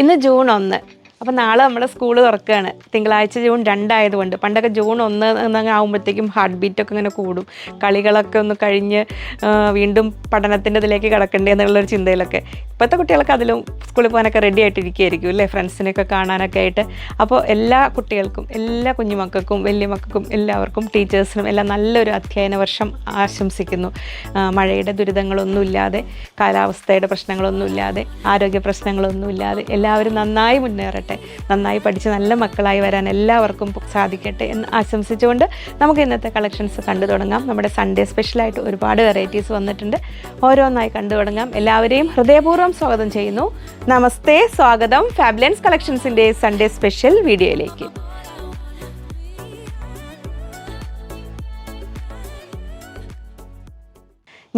ഇന്ന് ജൂൺ ഒന്ന്. അപ്പം നാളെ നമ്മൾ സ്കൂൾ തുറക്കുകയാണ് തിങ്കളാഴ്ച ജൂൺ രണ്ടായതുകൊണ്ട്. പണ്ടൊക്കെ ജൂൺ ഒന്ന് എന്നങ്ങ് ആകുമ്പോഴത്തേക്കും ഹാർട്ട് ബീറ്റൊക്കെ ഇങ്ങനെ കൂടും. കളികളൊക്കെ ഒന്ന് കഴിഞ്ഞ് വീണ്ടും പഠനത്തിന്റെ ഇതിലേക്ക് കിടക്കണ്ടേ എന്നുള്ളൊരു ചിന്തയിലൊക്കെ. ഇപ്പോഴത്തെ കുട്ടികൾക്ക് അതിലും സ്കൂളിൽ പോകാനൊക്കെ റെഡി ആയിട്ടിരിക്കുകയായിരിക്കും അല്ലേ? ഫ്രണ്ട്സിനെയൊക്കെ കാണാനൊക്കെ ആയിട്ട്. അപ്പോൾ എല്ലാ കുട്ടികൾക്കും എല്ലാ കുഞ്ഞുമക്കൾക്കും വലിയ മക്കൾക്കും എല്ലാവർക്കും ടീച്ചേഴ്സിനും എല്ലാം നല്ലൊരു അധ്യയന വർഷം ആശംസിക്കുന്നു. മഴയുടെ ദുരിതങ്ങളൊന്നുമില്ലാതെ കാലാവസ്ഥയുടെ പ്രശ്നങ്ങളൊന്നുമില്ലാതെ ആരോഗ്യ പ്രശ്നങ്ങളൊന്നുമില്ലാതെ എല്ലാവരും നന്നായി മുന്നേറട്ടെ. നന്നായി പഠിച്ച് നല്ല മക്കളായി വരാൻ എല്ലാവർക്കും സാധിക്കട്ടെ എന്ന് ആശംസിച്ചുകൊണ്ട് നമുക്ക് ഇന്നത്തെ കളക്ഷൻസ് കണ്ടു തുടങ്ങാം. നമ്മുടെ സൺഡേ സ്പെഷ്യലായിട്ട് ഒരുപാട് വെറൈറ്റീസ് വന്നിട്ടുണ്ട്. ഓരോന്നായി കണ്ടു തുടങ്ങാം. എല്ലാവരെയും ഹൃദയപൂർവം സ്വാഗതം ചെയ്യുന്നു. നമസ്തേ സ്വാഗതം ഫാബ്ലൻസ് കളക്ഷൻസിന്റെ സൺഡേ സ്പെഷ്യൽ വീഡിയോയിലേക്ക്.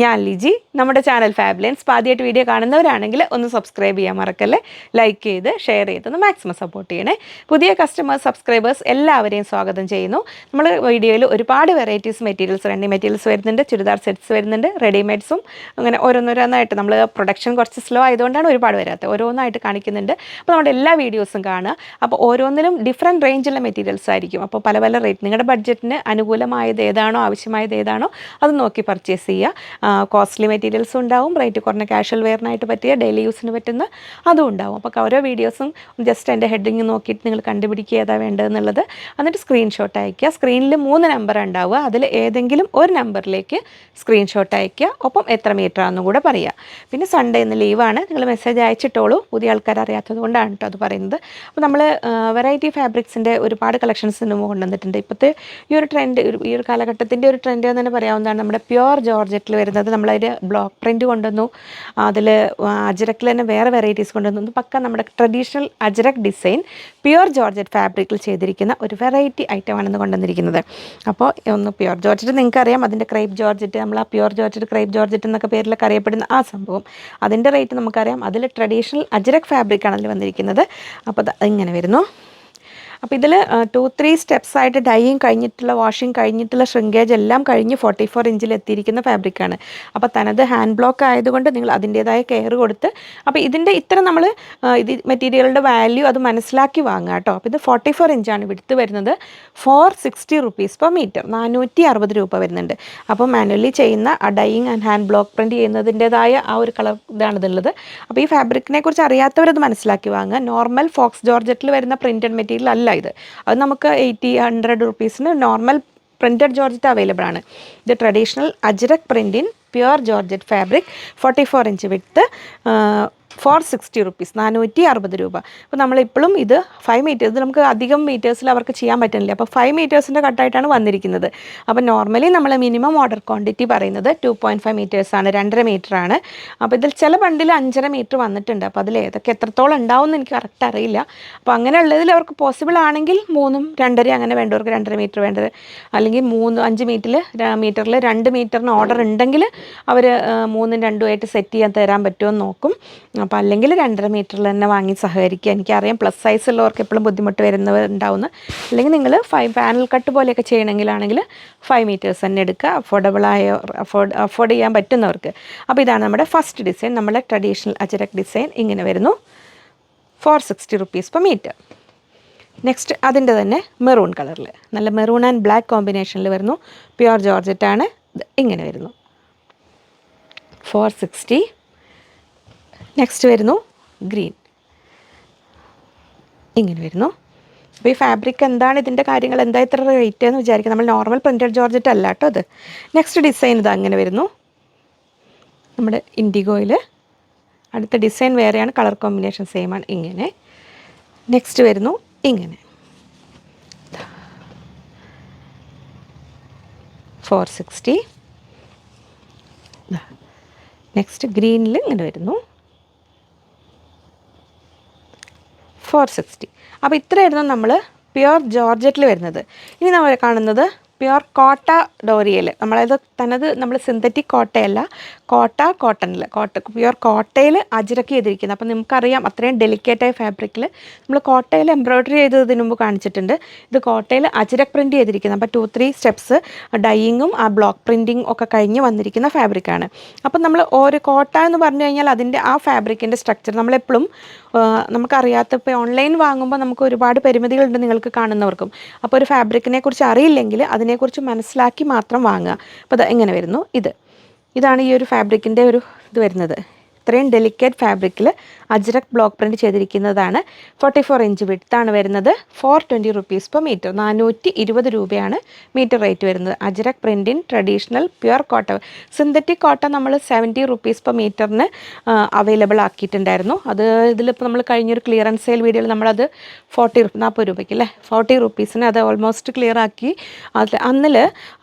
ഞാൻ ലിജി. നമ്മുടെ ചാനൽ ഫാബ്ലൻസ്. ആദ്യമായിട്ട് വീഡിയോ കാണുന്നവരാണെങ്കിൽ ഒന്ന് സബ്സ്ക്രൈബ് ചെയ്യാൻ മറക്കല്ലേ? ലൈക്ക് ചെയ്ത് ഷെയർ ചെയ്ത് ഒന്ന് മാക്സിമം സപ്പോർട്ട് ചെയ്യണേ. പുതിയ കസ്റ്റമേഴ്സ് സബ്സ്ക്രൈബേഴ്സ് എല്ലാവരെയും സ്വാഗതം ചെയ്യുന്നു. നമ്മൾ വീഡിയോയിൽ ഒരുപാട് വെറൈറ്റീസ് മെറ്റീരിയൽസ് റെഡി മെറ്റീരിയൽസ് വരുന്നുണ്ട്. ചുരിദാർ സെറ്റ്സ് വരുന്നുണ്ട് റെഡിമെയ്ഡ്സും അങ്ങനെ ഓരോന്നോരോന്നായിട്ട് നമ്മൾ പ്രൊഡക്ഷൻ കുറച്ച് സ്ലോ ആയതുകൊണ്ടാണ് ഒരുപാട് വരാത്തത്. ഓരോന്നായിട്ട് കാണിക്കുന്നുണ്ട്. അപ്പോൾ നമ്മുടെ എല്ലാ വീഡിയോസും കാണുക. അപ്പോൾ ഓരോന്നിലും ഡിഫറെന്റ് റേഞ്ചുള്ള മെറ്റീരിയൽസ് ആയിരിക്കും. അപ്പോൾ പല പല റേറ്റ് നിങ്ങളുടെ ബഡ്ജറ്റിന് അനുകൂലമായത് ഏതാണോ ആവശ്യമായത് ഏതാണോ അത് നോക്കി പർച്ചേസ് ചെയ്യുക. കോസ്റ്റ്ലി മെറ്റീരിയൽസും ഉണ്ടാവും. റേറ്റ് കുറഞ്ഞ കാഷ്വൽ വെയറിനായിട്ട് പറ്റിയ ഡെയിലി യൂസിന് പറ്റുന്ന അതും ഉണ്ടാവും. അപ്പോൾ ഓരോ വീഡിയോസും ജസ്റ്റ് എന്റെ ഹെഡിങ് നോക്കിയിട്ട് നിങ്ങൾ കണ്ടുപിടിക്കുക ഏതാ വേണ്ടതെന്നുള്ളത് എന്നിട്ട് സ്ക്രീൻഷോട്ട് അയയ്ക്കുക. സ്ക്രീനിൽ മൂന്ന് നമ്പർ ഉണ്ടാവുക. അതിൽ ഏതെങ്കിലും ഒരു നമ്പറിലേക്ക് സ്ക്രീൻഷോട്ട് അയയ്ക്കുക. ഒപ്പം എത്ര മീറ്റർ ആണെന്നും കൂടെ പറയുക. പിന്നെ സൺഡേ ഇന്ന് ലീവാണ് നിങ്ങൾ മെസ്സേജ് അയച്ചിട്ടോളൂ. പുതിയ ആൾക്കാർ അറിയാത്തത് കൊണ്ടാണ് കേട്ടോ അത് പറയുന്നത്. അപ്പോൾ നമ്മൾ വെറൈറ്റി ഫാബ്രിക്സിന്റെ ഒരുപാട് കളക്ഷൻസ് മുമ്പ് കൊണ്ടുവന്നിട്ടുണ്ട്. ഇപ്പോഴത്തെ ഈ ഒരു ട്രെൻഡ് ഈ ഒരു കാലഘട്ടത്തിന്റെ ഒരു ട്രെൻഡ് എന്ന് തന്നെ പറയാവുന്നതാണ് നമ്മുടെ പ്യുവർ ജോർജറ്റിൽ വരുന്നത്. നമ്മളതിൽ ബ്ലോക്ക് പ്രിന്റ് കൊണ്ടുവന്നു. അതിൽ അജരക്കിൽ തന്നെ വേറെ വെറൈറ്റീസ് കൊണ്ടുവന്നു. പക്ക നമ്മുടെ traditional Ajrakh design pure georgette ഫാബ്രിക്കിൽ ചെയ്തിരിക്കുന്ന ഒരു വെറൈറ്റി ഐറ്റമാണെന്ന് കൊണ്ടുവന്നിരിക്കുന്നത്. അപ്പോൾ ഒന്ന് പ്യുവർ ജോർജറ്റ് നിങ്ങൾക്കറിയാം. അതിന്റെ ക്രൈപ്പ് ജോർജറ്റ് നമ്മൾ ആ പ്യുവർ ജോർജറ്റ് ക്രൈപ്പ് ജോർജറ്റ് എന്നൊക്കെ പേരിലൊക്കെ അറിയപ്പെടുന്ന ആ സംഭവം. അതിന്റെ റേറ്റ് നമുക്കറിയാം. അതിൽ ട്രഡീഷണൽ അജരക് ഫാബ്രിക്കാണ് അതിൽ വന്നിരിക്കുന്നത്. അപ്പോൾ ഇങ്ങനെ വരുന്നു. അപ്പോൾ ഇതിൽ ടു ത്രീ സ്റ്റെപ്സ് ആയിട്ട് ഡൈയിങ് കഴിഞ്ഞിട്ടുള്ള വാഷിംഗ് കഴിഞ്ഞിട്ടുള്ള ഷ്രിങ്കേജ് എല്ലാം കഴിഞ്ഞ് ഫോർട്ടി ഫോർ ഇഞ്ചിൽ എത്തിയിരിക്കുന്ന ഫാബ്രിക്കാണ് അപ്പോൾ തനത് ഹാൻഡ് ബ്ലോക്ക് ആയതുകൊണ്ട് നിങ്ങൾ അതിന്റേതായ കെയർ കൊടുത്ത് അപ്പോൾ ഇതിന്റെ ഇത്ര നമ്മൾ ഇത് മെറ്റീരിയലുടെ വാല്യൂ അത് മനസ്സിലാക്കി വാങ്ങുക കേട്ടോ അപ്പോൾ ഇത് ഫോർട്ടി ഫോർ ഇഞ്ചാണ് വിടുത്ത് വരുന്നത്. Four sixty rupees per metre നാനൂറ്റി അറുപത് രൂപ വരുന്നുണ്ട്. അപ്പോൾ മാനുവലി ചെയ്യുന്ന ആ dyeing and hand block print ചെയ്യുന്നതിന്റേതായ ആ ഒരു കളർ ഇതാണ് ഇതുള്ളത് അപ്പോൾ ഈ ഫാബ്രിക്കിനെ കുറിച്ച് അറിയാത്തവരത് മനസ്സിലാക്കി വാങ്ങുക നോർമൽ ഫോക്സ് ജോർജറ്റിൽ വരുന്ന പ്രിന്റഡ് മെറ്റീരിയൽ അല്ല ഇത് അത് നമുക്ക് എയ്റ്റി ഹൺഡ്രഡ് റുപ്പീസിന് നോർമൽ പ്രിന്റഡ് ജോർജറ്റ് അവൈലബിൾ ആണ്. ഇത് traditional Ajrakh പ്രിന്റിൻ pure georgette fabric forty four inch width four sixty rupees നാനൂറ്റി അറുപത് രൂപ. അപ്പോൾ നമ്മളിപ്പോഴും ഇത് ഫൈവ് മീറ്റേഴ്സ് നമുക്ക് അധികം മീറ്റേഴ്സിൽ അവർക്ക് ചെയ്യാൻ പറ്റുന്നില്ല അപ്പോൾ ഫൈവ് മീറ്റേഴ്സിന്റെ കട്ടായിട്ടാണ് വന്നിരിക്കുന്നത്. അപ്പോൾ നോർമലി നമ്മൾ മിനിമം ഓർഡർ ക്വാണ്ടിറ്റി പറയുന്നത് ടു പോയിന്റ് ഫൈവ് മീറ്റേഴ്സാണ് രണ്ടര ആണ്. അപ്പോൾ ഇതിൽ ചില ബണ്ടിൽ അഞ്ചര മീറ്റർ വന്നിട്ടുണ്ട്. അപ്പോൾ അതിൽ ഏതൊക്കെ എത്രത്തോളം ഉണ്ടാവും എനിക്ക് കറക്റ്റ് അറിയില്ല. അപ്പോൾ അങ്ങനെയുള്ളതിൽ അവർക്ക് പോസിബിൾ ആണെങ്കിൽ മൂന്നും രണ്ടര അങ്ങനെ വേണ്ടവർക്ക് രണ്ടര മീറ്റർ വേണ്ടത്. അല്ലെങ്കിൽ മൂന്ന് അഞ്ച് മീറ്ററിൽ മീറ്ററിൽ രണ്ട് മീറ്ററിന് ഓർഡർ ഉണ്ടെങ്കിൽ അവർ മൂന്നും രണ്ടുമായിട്ട് സെറ്റ് ചെയ്യാൻ തരാൻ പറ്റുമോ എന്ന് നോക്കും. അപ്പോൾ അല്ലെങ്കിൽ രണ്ടര മീറ്ററിൽ തന്നെ വാങ്ങി സഹകരിക്കുക. എനിക്കറിയാം പ്ലസ് സൈസ് ഉള്ളവർക്ക് എപ്പോഴും ബുദ്ധിമുട്ട് വരുന്നവരുണ്ടാവുന്നു. അല്ലെങ്കിൽ നിങ്ങൾ ഫൈവ് പാനൽ കട്ട് പോലെയൊക്കെ ചെയ്യണമെങ്കിലാണെങ്കിൽ ഫൈവ് മീറ്റേഴ്സ് തന്നെ എടുക്കുക. അഫോർഡബിളായ അഫോർഡ് അഫോർഡ് ചെയ്യാൻ പറ്റുന്നവർക്ക്. അപ്പോൾ ഇതാണ് നമ്മുടെ ഫസ്റ്റ് ഡിസൈൻ നമ്മുടെ ട്രഡീഷണൽ അജരക് ഡിസൈൻ ഇങ്ങനെ വരുന്നു. Four sixty rupees per metre next അതിന്റെ തന്നെ മെറൂൺ കളറിൽ നല്ല മെറൂൺ ആൻഡ് ബ്ലാക്ക് കോമ്പിനേഷനിൽ വരുന്നു. പ്യുവർ ജോർജറ്റാണ് ഇങ്ങനെ വരുന്നു. ഫോർ സിക്സ്റ്റി നെക്സ്റ്റ് വരുന്നു ഗ്രീൻ ഇങ്ങനെ വരുന്നു. അപ്പോൾ ഈ ഫാബ്രിക് എന്താണ്? ഇതിന്റെ കാര്യങ്ങൾ എന്താ ഇത്ര റേറ്റ് എന്ന് വിചാരിക്കുക. നമ്മൾ നോർമൽ പ്രിന്റഡ് ജോർജറ്റ് അല്ല കേട്ടോ അത് നെക്സ്റ്റ് ഡിസൈൻ ഇത് അങ്ങനെ വരുന്നു. നമ്മുടെ ഇൻഡിഗോയിൽ അടുത്ത ഡിസൈൻ വേറെയാണ്. കളർ കോമ്പിനേഷൻ സെയിം ആണ്. ഇങ്ങനെ. നെക്സ്റ്റ് വരുന്നു. ഇങ്ങനെ. ഫോർ സിക്സ്റ്റി നെക്സ്റ്റ് ഗ്രീനിൽ ഇങ്ങനെ വരുന്നു. Four sixty. അപ്പോൾ ഇത്രയായിരുന്നു നമ്മൾ പ്യുർ ജോർജറ്റിൽ വരുന്നത്. ഇനി നമ്മൾ കാണുന്നത് പ്യുർ കോട്ട ഡോറിയൽ നമ്മളത് തനത് നമ്മൾ സിന്തറ്റിക് കോട്ടയല്ല കോട്ട കോട്ടണിൽ കോട്ട പ്യുർ കോട്ടയിൽ അജിറക്ക് ചെയ്തിരിക്കുന്നത്. അപ്പം നമുക്കറിയാം അത്രയും ഡെലിക്കേറ്റായ ഫാബ്രിക്കിൽ നമ്മൾ കോട്ടയിൽ എംബ്രോയ്ഡറി ചെയ്തതിന് മുമ്പ് കാണിച്ചിട്ടുണ്ട്. ഇത് കോട്ടയിൽ അജിരക് പ്രിന്റ് ചെയ്തിരിക്കുന്നത്. അപ്പോൾ ടു ത്രീ സ്റ്റെപ്സ് ഡൈയിങ്ങും ആ ബ്ലോക്ക് പ്രിന്റിങ് ഒക്കെ കഴിഞ്ഞ് വന്നിരിക്കുന്ന ഫാബ്രിക്കാണ് അപ്പം നമ്മൾ ഓരോ കോട്ട എന്ന് പറഞ്ഞു കഴിഞ്ഞാൽ അതിന്റെ ആ ഫാബ്രിക്കിന്റെ സ്ട്രക്ചർ നമ്മളെപ്പോഴും നമുക്കറിയാത്ത ഇപ്പോൾ ഓൺലൈൻ വാങ്ങുമ്പോൾ നമുക്ക് ഒരുപാട് പരിമിതികളുണ്ട് നിങ്ങൾക്ക് കാണുന്നവർക്കും. അപ്പോൾ ഒരു ഫാബ്രിക്കിനെ കുറിച്ച് അറിയില്ലെങ്കിൽ അതിനെക്കുറിച്ച് മനസ്സിലാക്കി മാത്രം വാങ്ങുക. അപ്പോൾ ഇത് എങ്ങനെ വരുന്നു. ഇത്. ഇതാണ് ഈ ഒരു ഫാബ്രിക്കിന്റെ ഒരു ഇത് വരുന്നത്. ഇത്രയും ഡെലിക്കേറ്റ് ഫാബ്രിക്കിൽ അജ്രക് ബ്ലോക്ക് പ്രിന്റ് ചെയ്തിരിക്കുന്നതാണ്. ഫോർട്ടി ഫോർ ഇഞ്ച് വിട്ത്താണ് വരുന്നത്. Four twenty rupees per metre നാനൂറ്റി ഇരുപത് രൂപയാണ് മീറ്റർ റേറ്റ് വരുന്നത്. Ajrakh പ്രിന്റിൻ traditional pure cotton synthetic cotton നമ്മൾ സെവന്റി റുപ്പീസ് പെർ മീറ്ററിന് അവൈലബിൾ ആക്കിയിട്ടുണ്ടായിരുന്നു. അത് ഇതിലിപ്പോൾ നമ്മൾ കഴിഞ്ഞൊരു ക്ലിയറൻസ് സെയിൽ വീഡിയോയിൽ നമ്മളത് ഫോർട്ടി നാൽപ്പത് രൂപയ്ക്ക് അല്ലേ ഫോർട്ടി റുപ്പീസിന് അത് ഓൾമോസ്റ്റ് ക്ലിയർ ആക്കി. അതിൽ അന്നിൽ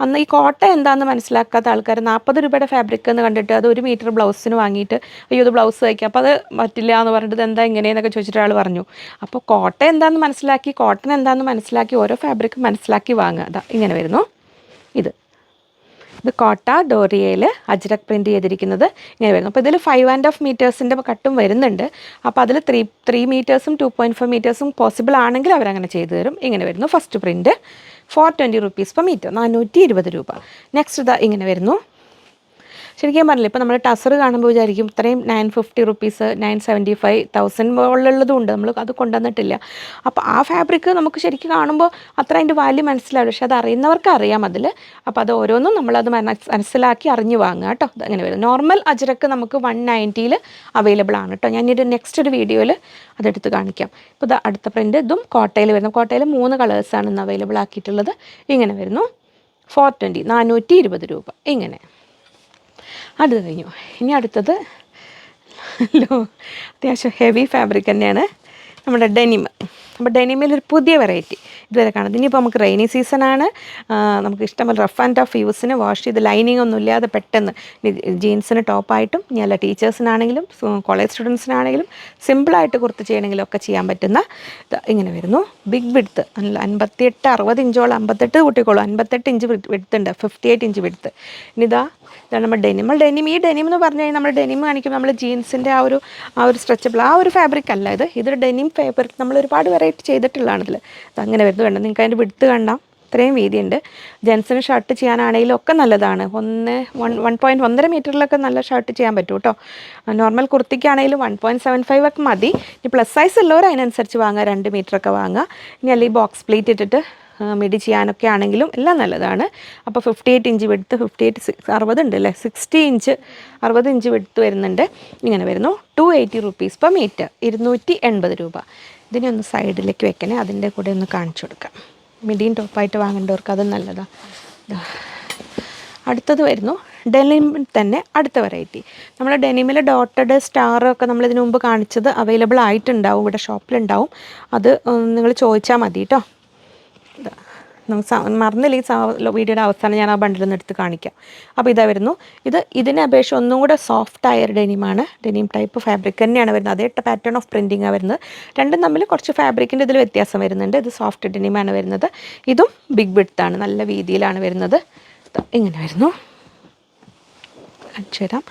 അന്ന് ഈ കോട്ട എന്താണെന്ന് മനസ്സിലാക്കാത്ത ആൾക്കാർ നാൽപ്പത് രൂപയുടെ ഫാബ്രിക് എന്ന് കണ്ടിട്ട് അത് ഒരു മീറ്റർ ബ്ലൗസിന് വാങ്ങിയിട്ട് അയ്യോ ഇത് ബ്ലൗസ് തയ്ക്കുക അപ്പോൾ അത് പറ്റില്ല എന്ന് പറഞ്ഞിട്ട് എന്താ ഇങ്ങനെയെന്നൊക്കെ ചോദിച്ചിട്ട് ആൾ പറഞ്ഞു. അപ്പോൾ കോട്ടൺ എന്താണെന്ന് മനസ്സിലാക്കി കോട്ടൺ എന്താണെന്ന് മനസ്സിലാക്കി ഓരോ ഫാബ്രിക് മനസ്സിലാക്കി വാങ്ങുക. അതാ ഇങ്ങനെ വരുന്നു. ഇത്. ഇത് കോട്ട ഡോറിയയിൽ അജ്രക് പ്രിന്റ് ചെയ്തിരിക്കുന്നത് ഇങ്ങനെ വരുന്നു. അപ്പോൾ ഇതിൽ ഫൈവ് ആൻഡ് ഹാഫ് മീറ്റേഴ്സിന്റെ കട്ടും വരുന്നുണ്ട്. അപ്പോൾ അതിൽ ത്രീ ത്രീ മീറ്റേഴ്സും ടു പോയിന്റ് ഫൈവ് മീറ്റേഴ്സും പോസിബിൾ ആണെങ്കിൽ അവരങ്ങനെ ചെയ്തു തരും. ഇങ്ങനെ വരുന്നു. First print four twenty rupees per metre നാനൂറ്റി ഇരുപത് രൂപ. നെക്സ്റ്റ് ഇതാ ഇങ്ങനെ വരുന്നു. ശരിക്കും പറഞ്ഞില്ല ഇപ്പോൾ നമ്മൾ ടസർ കാണുമ്പോൾ വിചാരിക്കും ഇത്രയും nine fifty rupees nine seventy five thousand മുകളിലുള്ളതും ഉണ്ട്. നമ്മൾ അത് കൊണ്ടുവന്നിട്ടില്ല. അപ്പോൾ ആ ഫാബ്രിക് നമുക്ക് ശരിക്കും കാണുമ്പോൾ അത്ര അതിന്റെ വാല്യൂ മനസ്സിലാവില്ല. പക്ഷേ അത് അറിയുന്നവർക്ക് അറിയാം അതിൽ. അപ്പോൾ അത് ഓരോന്നും നമ്മളത് മനസ് മനസ്സിലാക്കി അറിഞ്ഞു വാങ്ങുക കേട്ടോ. അങ്ങനെ വരും. നോർമൽ അജരക്ക് നമുക്ക് വൺ നയന്റിയിൽ അവൈലബിൾ ആണ് കേട്ടോ. ഞാൻ ഒരു നെക്സ്റ്റ് ഒരു വീഡിയോയിൽ അതെടുത്ത് കാണിക്കാം. ഇപ്പോൾ ഇത് അടുത്ത പ്രിന്റ് ഇതും കോട്ടയിൽ വരുന്നു. കോട്ടയിൽ മൂന്ന് കളേഴ്സാണ് ഇന്ന് അവൈലബിൾ ആക്കിയിട്ടുള്ളത്. ഇങ്ങനെ വരുന്നു. ഫോർ ട്വന്റി നാനൂറ്റി ഇരുപത് രൂപ. ഇങ്ങനെ. അത് കഴിഞ്ഞു. ഇനി അടുത്തത് ലോ അത്യാവശ്യം ഹെവി ഫാബ്രിക് തന്നെയാണ് നമ്മുടെ ഡെനിം അപ്പോൾ ഡെനിമിൽ ഒരു പുതിയ വെറൈറ്റി ഇതുവരെ കാണുന്നത്. ഇനിയിപ്പോൾ നമുക്ക് റെയിനി സീസണാണ് നമുക്ക് ഇഷ്ടംപോലെ റഫ് ആൻഡ് ടഫ് യൂസിന് വാഷ് ചെയ്ത് ലൈനിങ് ഒന്നും ഇല്ലാതെ പെട്ടെന്ന് ജീൻസിന് ടോപ്പായിട്ടും ഇനി അല്ല ടീച്ചേഴ്സിനാണെങ്കിലും കോളേജ് സ്റ്റുഡൻസിനാണെങ്കിലും സിമ്പിളായിട്ട് കുർത്ത് ചെയ്യണമെങ്കിലും ഒക്കെ ചെയ്യാൻ പറ്റുന്ന ഇങ്ങനെ വരുന്നു. ബിഗ് വിഡ്ത്ത് അൻപത്തിയെട്ട് അറുപത് ഇഞ്ചോളം അമ്പത്തെട്ട് കൂട്ടിക്കോളൂ. അൻപത്തെട്ട് ഇഞ്ച് വിഡ്ത്ത് ഉണ്ട്. ഫിഫ്റ്റി എയ്റ്റ് ഇഞ്ച് വിഡ്ത്ത് ഇനി ഇതാ ഇതാണ് നമ്മൾ ഡെനിം നമ്മൾ ഡെനിം ഈ ഡെനിം എന്ന് പറഞ്ഞു കഴിഞ്ഞാൽ നമ്മൾ ഡെനിം കാണിക്കും നമ്മൾ ജീൻസിന്റെ ആ ഒരു ആ ഒരു സ്ട്രെച്ചബിൾ ആ ഒരു ഫാബ്രിക് അല്ല ഇത്. ഇതൊരു ഡെനിം ഫാബ്രിക് നമ്മൾ ഒരുപാട് വെറൈറ്റി ചെയ്തിട്ടുള്ളതാണ് ഇതിൽ ഇത് അങ്ങനെ വരുന്നത് വേണ്ട നിങ്ങൾക്ക് അതിന്റെ വിടുത്ത് കണ്ടാം? ഇത്രയും വീതിയുണ്ട്. ജെൻസിന് ഷർട്ട് ചെയ്യാനാണെങ്കിലും ഒക്കെ നല്ലതാണ്. ഒന്ന് വൺ വൺ പോയിന്റ് ഒന്നര മീറ്ററിലൊക്കെ നല്ല ഷർട്ട് ചെയ്യാൻ പറ്റും കേട്ടോ. നോർമൽ കുർത്തിക്കാണെങ്കിലും വൺ പോയിന്റ് സെവൻ ഫൈവ് ഒക്കെ മതി. ഇനി പ്ലസ് സൈസ് ഉള്ളവർ അതിനനുസരിച്ച് വാങ്ങുക. രണ്ട് മീറ്ററൊക്കെ വാങ്ങുക. ഇനി അല്ലെങ്കിൽ ബോക്സ് പ്ലേറ്റ് ഇട്ടിട്ട് മിഡി ചെയ്യാനൊക്കെ ആണെങ്കിലും എല്ലാം നല്ലതാണ്. അപ്പോൾ fifty eight inch വെടുത്ത് fifty eight six അറുപത് ഉണ്ട് അല്ലേ സിക്സ്റ്റി ഇഞ്ച് അറുപത് ഇഞ്ച് വെടുത്ത് വരുന്നുണ്ട്. ഇങ്ങനെ വരുന്നു. Two eighty rupees per metre ഇരുന്നൂറ്റി എൺപത് രൂപ. ഇതിനെ ഒന്ന് സൈഡിലേക്ക് വെക്കണേ. അതിന്റെ കൂടെ ഒന്ന് കാണിച്ചു കൊടുക്കാം. മിഡിയും ടോപ്പായിട്ട് വാങ്ങേണ്ടവർക്ക് അത് നല്ലതാണ് അടുത്തത് വരുന്നു. ഡെനിമിൽ തന്നെ അടുത്ത വെറൈറ്റി നമ്മൾ ഡെനിമിൽ ഡോട്ടഡ് സ്റ്റാർ ഒക്കെ നമ്മൾ ഇതിനു മുമ്പ് കാണിച്ചത് അവൈലബിൾ ആയിട്ടുണ്ടാവും. ഇവിടെ ഷോപ്പിലുണ്ടാവും അത് നിങ്ങൾ ചോദിച്ചാൽ മതി കേട്ടോ മറന്നില്ല ഈ വീഡിയോയുടെ അവസാനം ഞാൻ ആ ബണ്ടിൽ നിന്ന് എടുത്ത് കാണിക്കാം. അപ്പോൾ ഇതാ വരുന്നു. ഇത് ഇതിനെ അപേക്ഷിച്ച് ഒന്നും കൂടെ സോഫ്റ്റ് ആയ ഡെനിമാണ് ഡെനിം ടൈപ്പ് ഫാബ്രിക് തന്നെയാണ് വരുന്നത്. അതേ പാറ്റേൺ ഓഫ് പ്രിന്റിംഗ് വരുന്നത്. രണ്ടും തമ്മിൽ കുറച്ച് ഫാബ്രിക്കിന്റെ ഇതിൽ വ്യത്യാസം വരുന്നുണ്ട്. ഇത് സോഫ്റ്റ് ഡെനിമാണ് വരുന്നത്. ഇതും ബിഗ് ബിഡ്ത്താണ് നല്ല വീതിയിലാണ് വരുന്നത്. ഇങ്ങനെ വരുന്നു. കാണിച്ചു തരാം.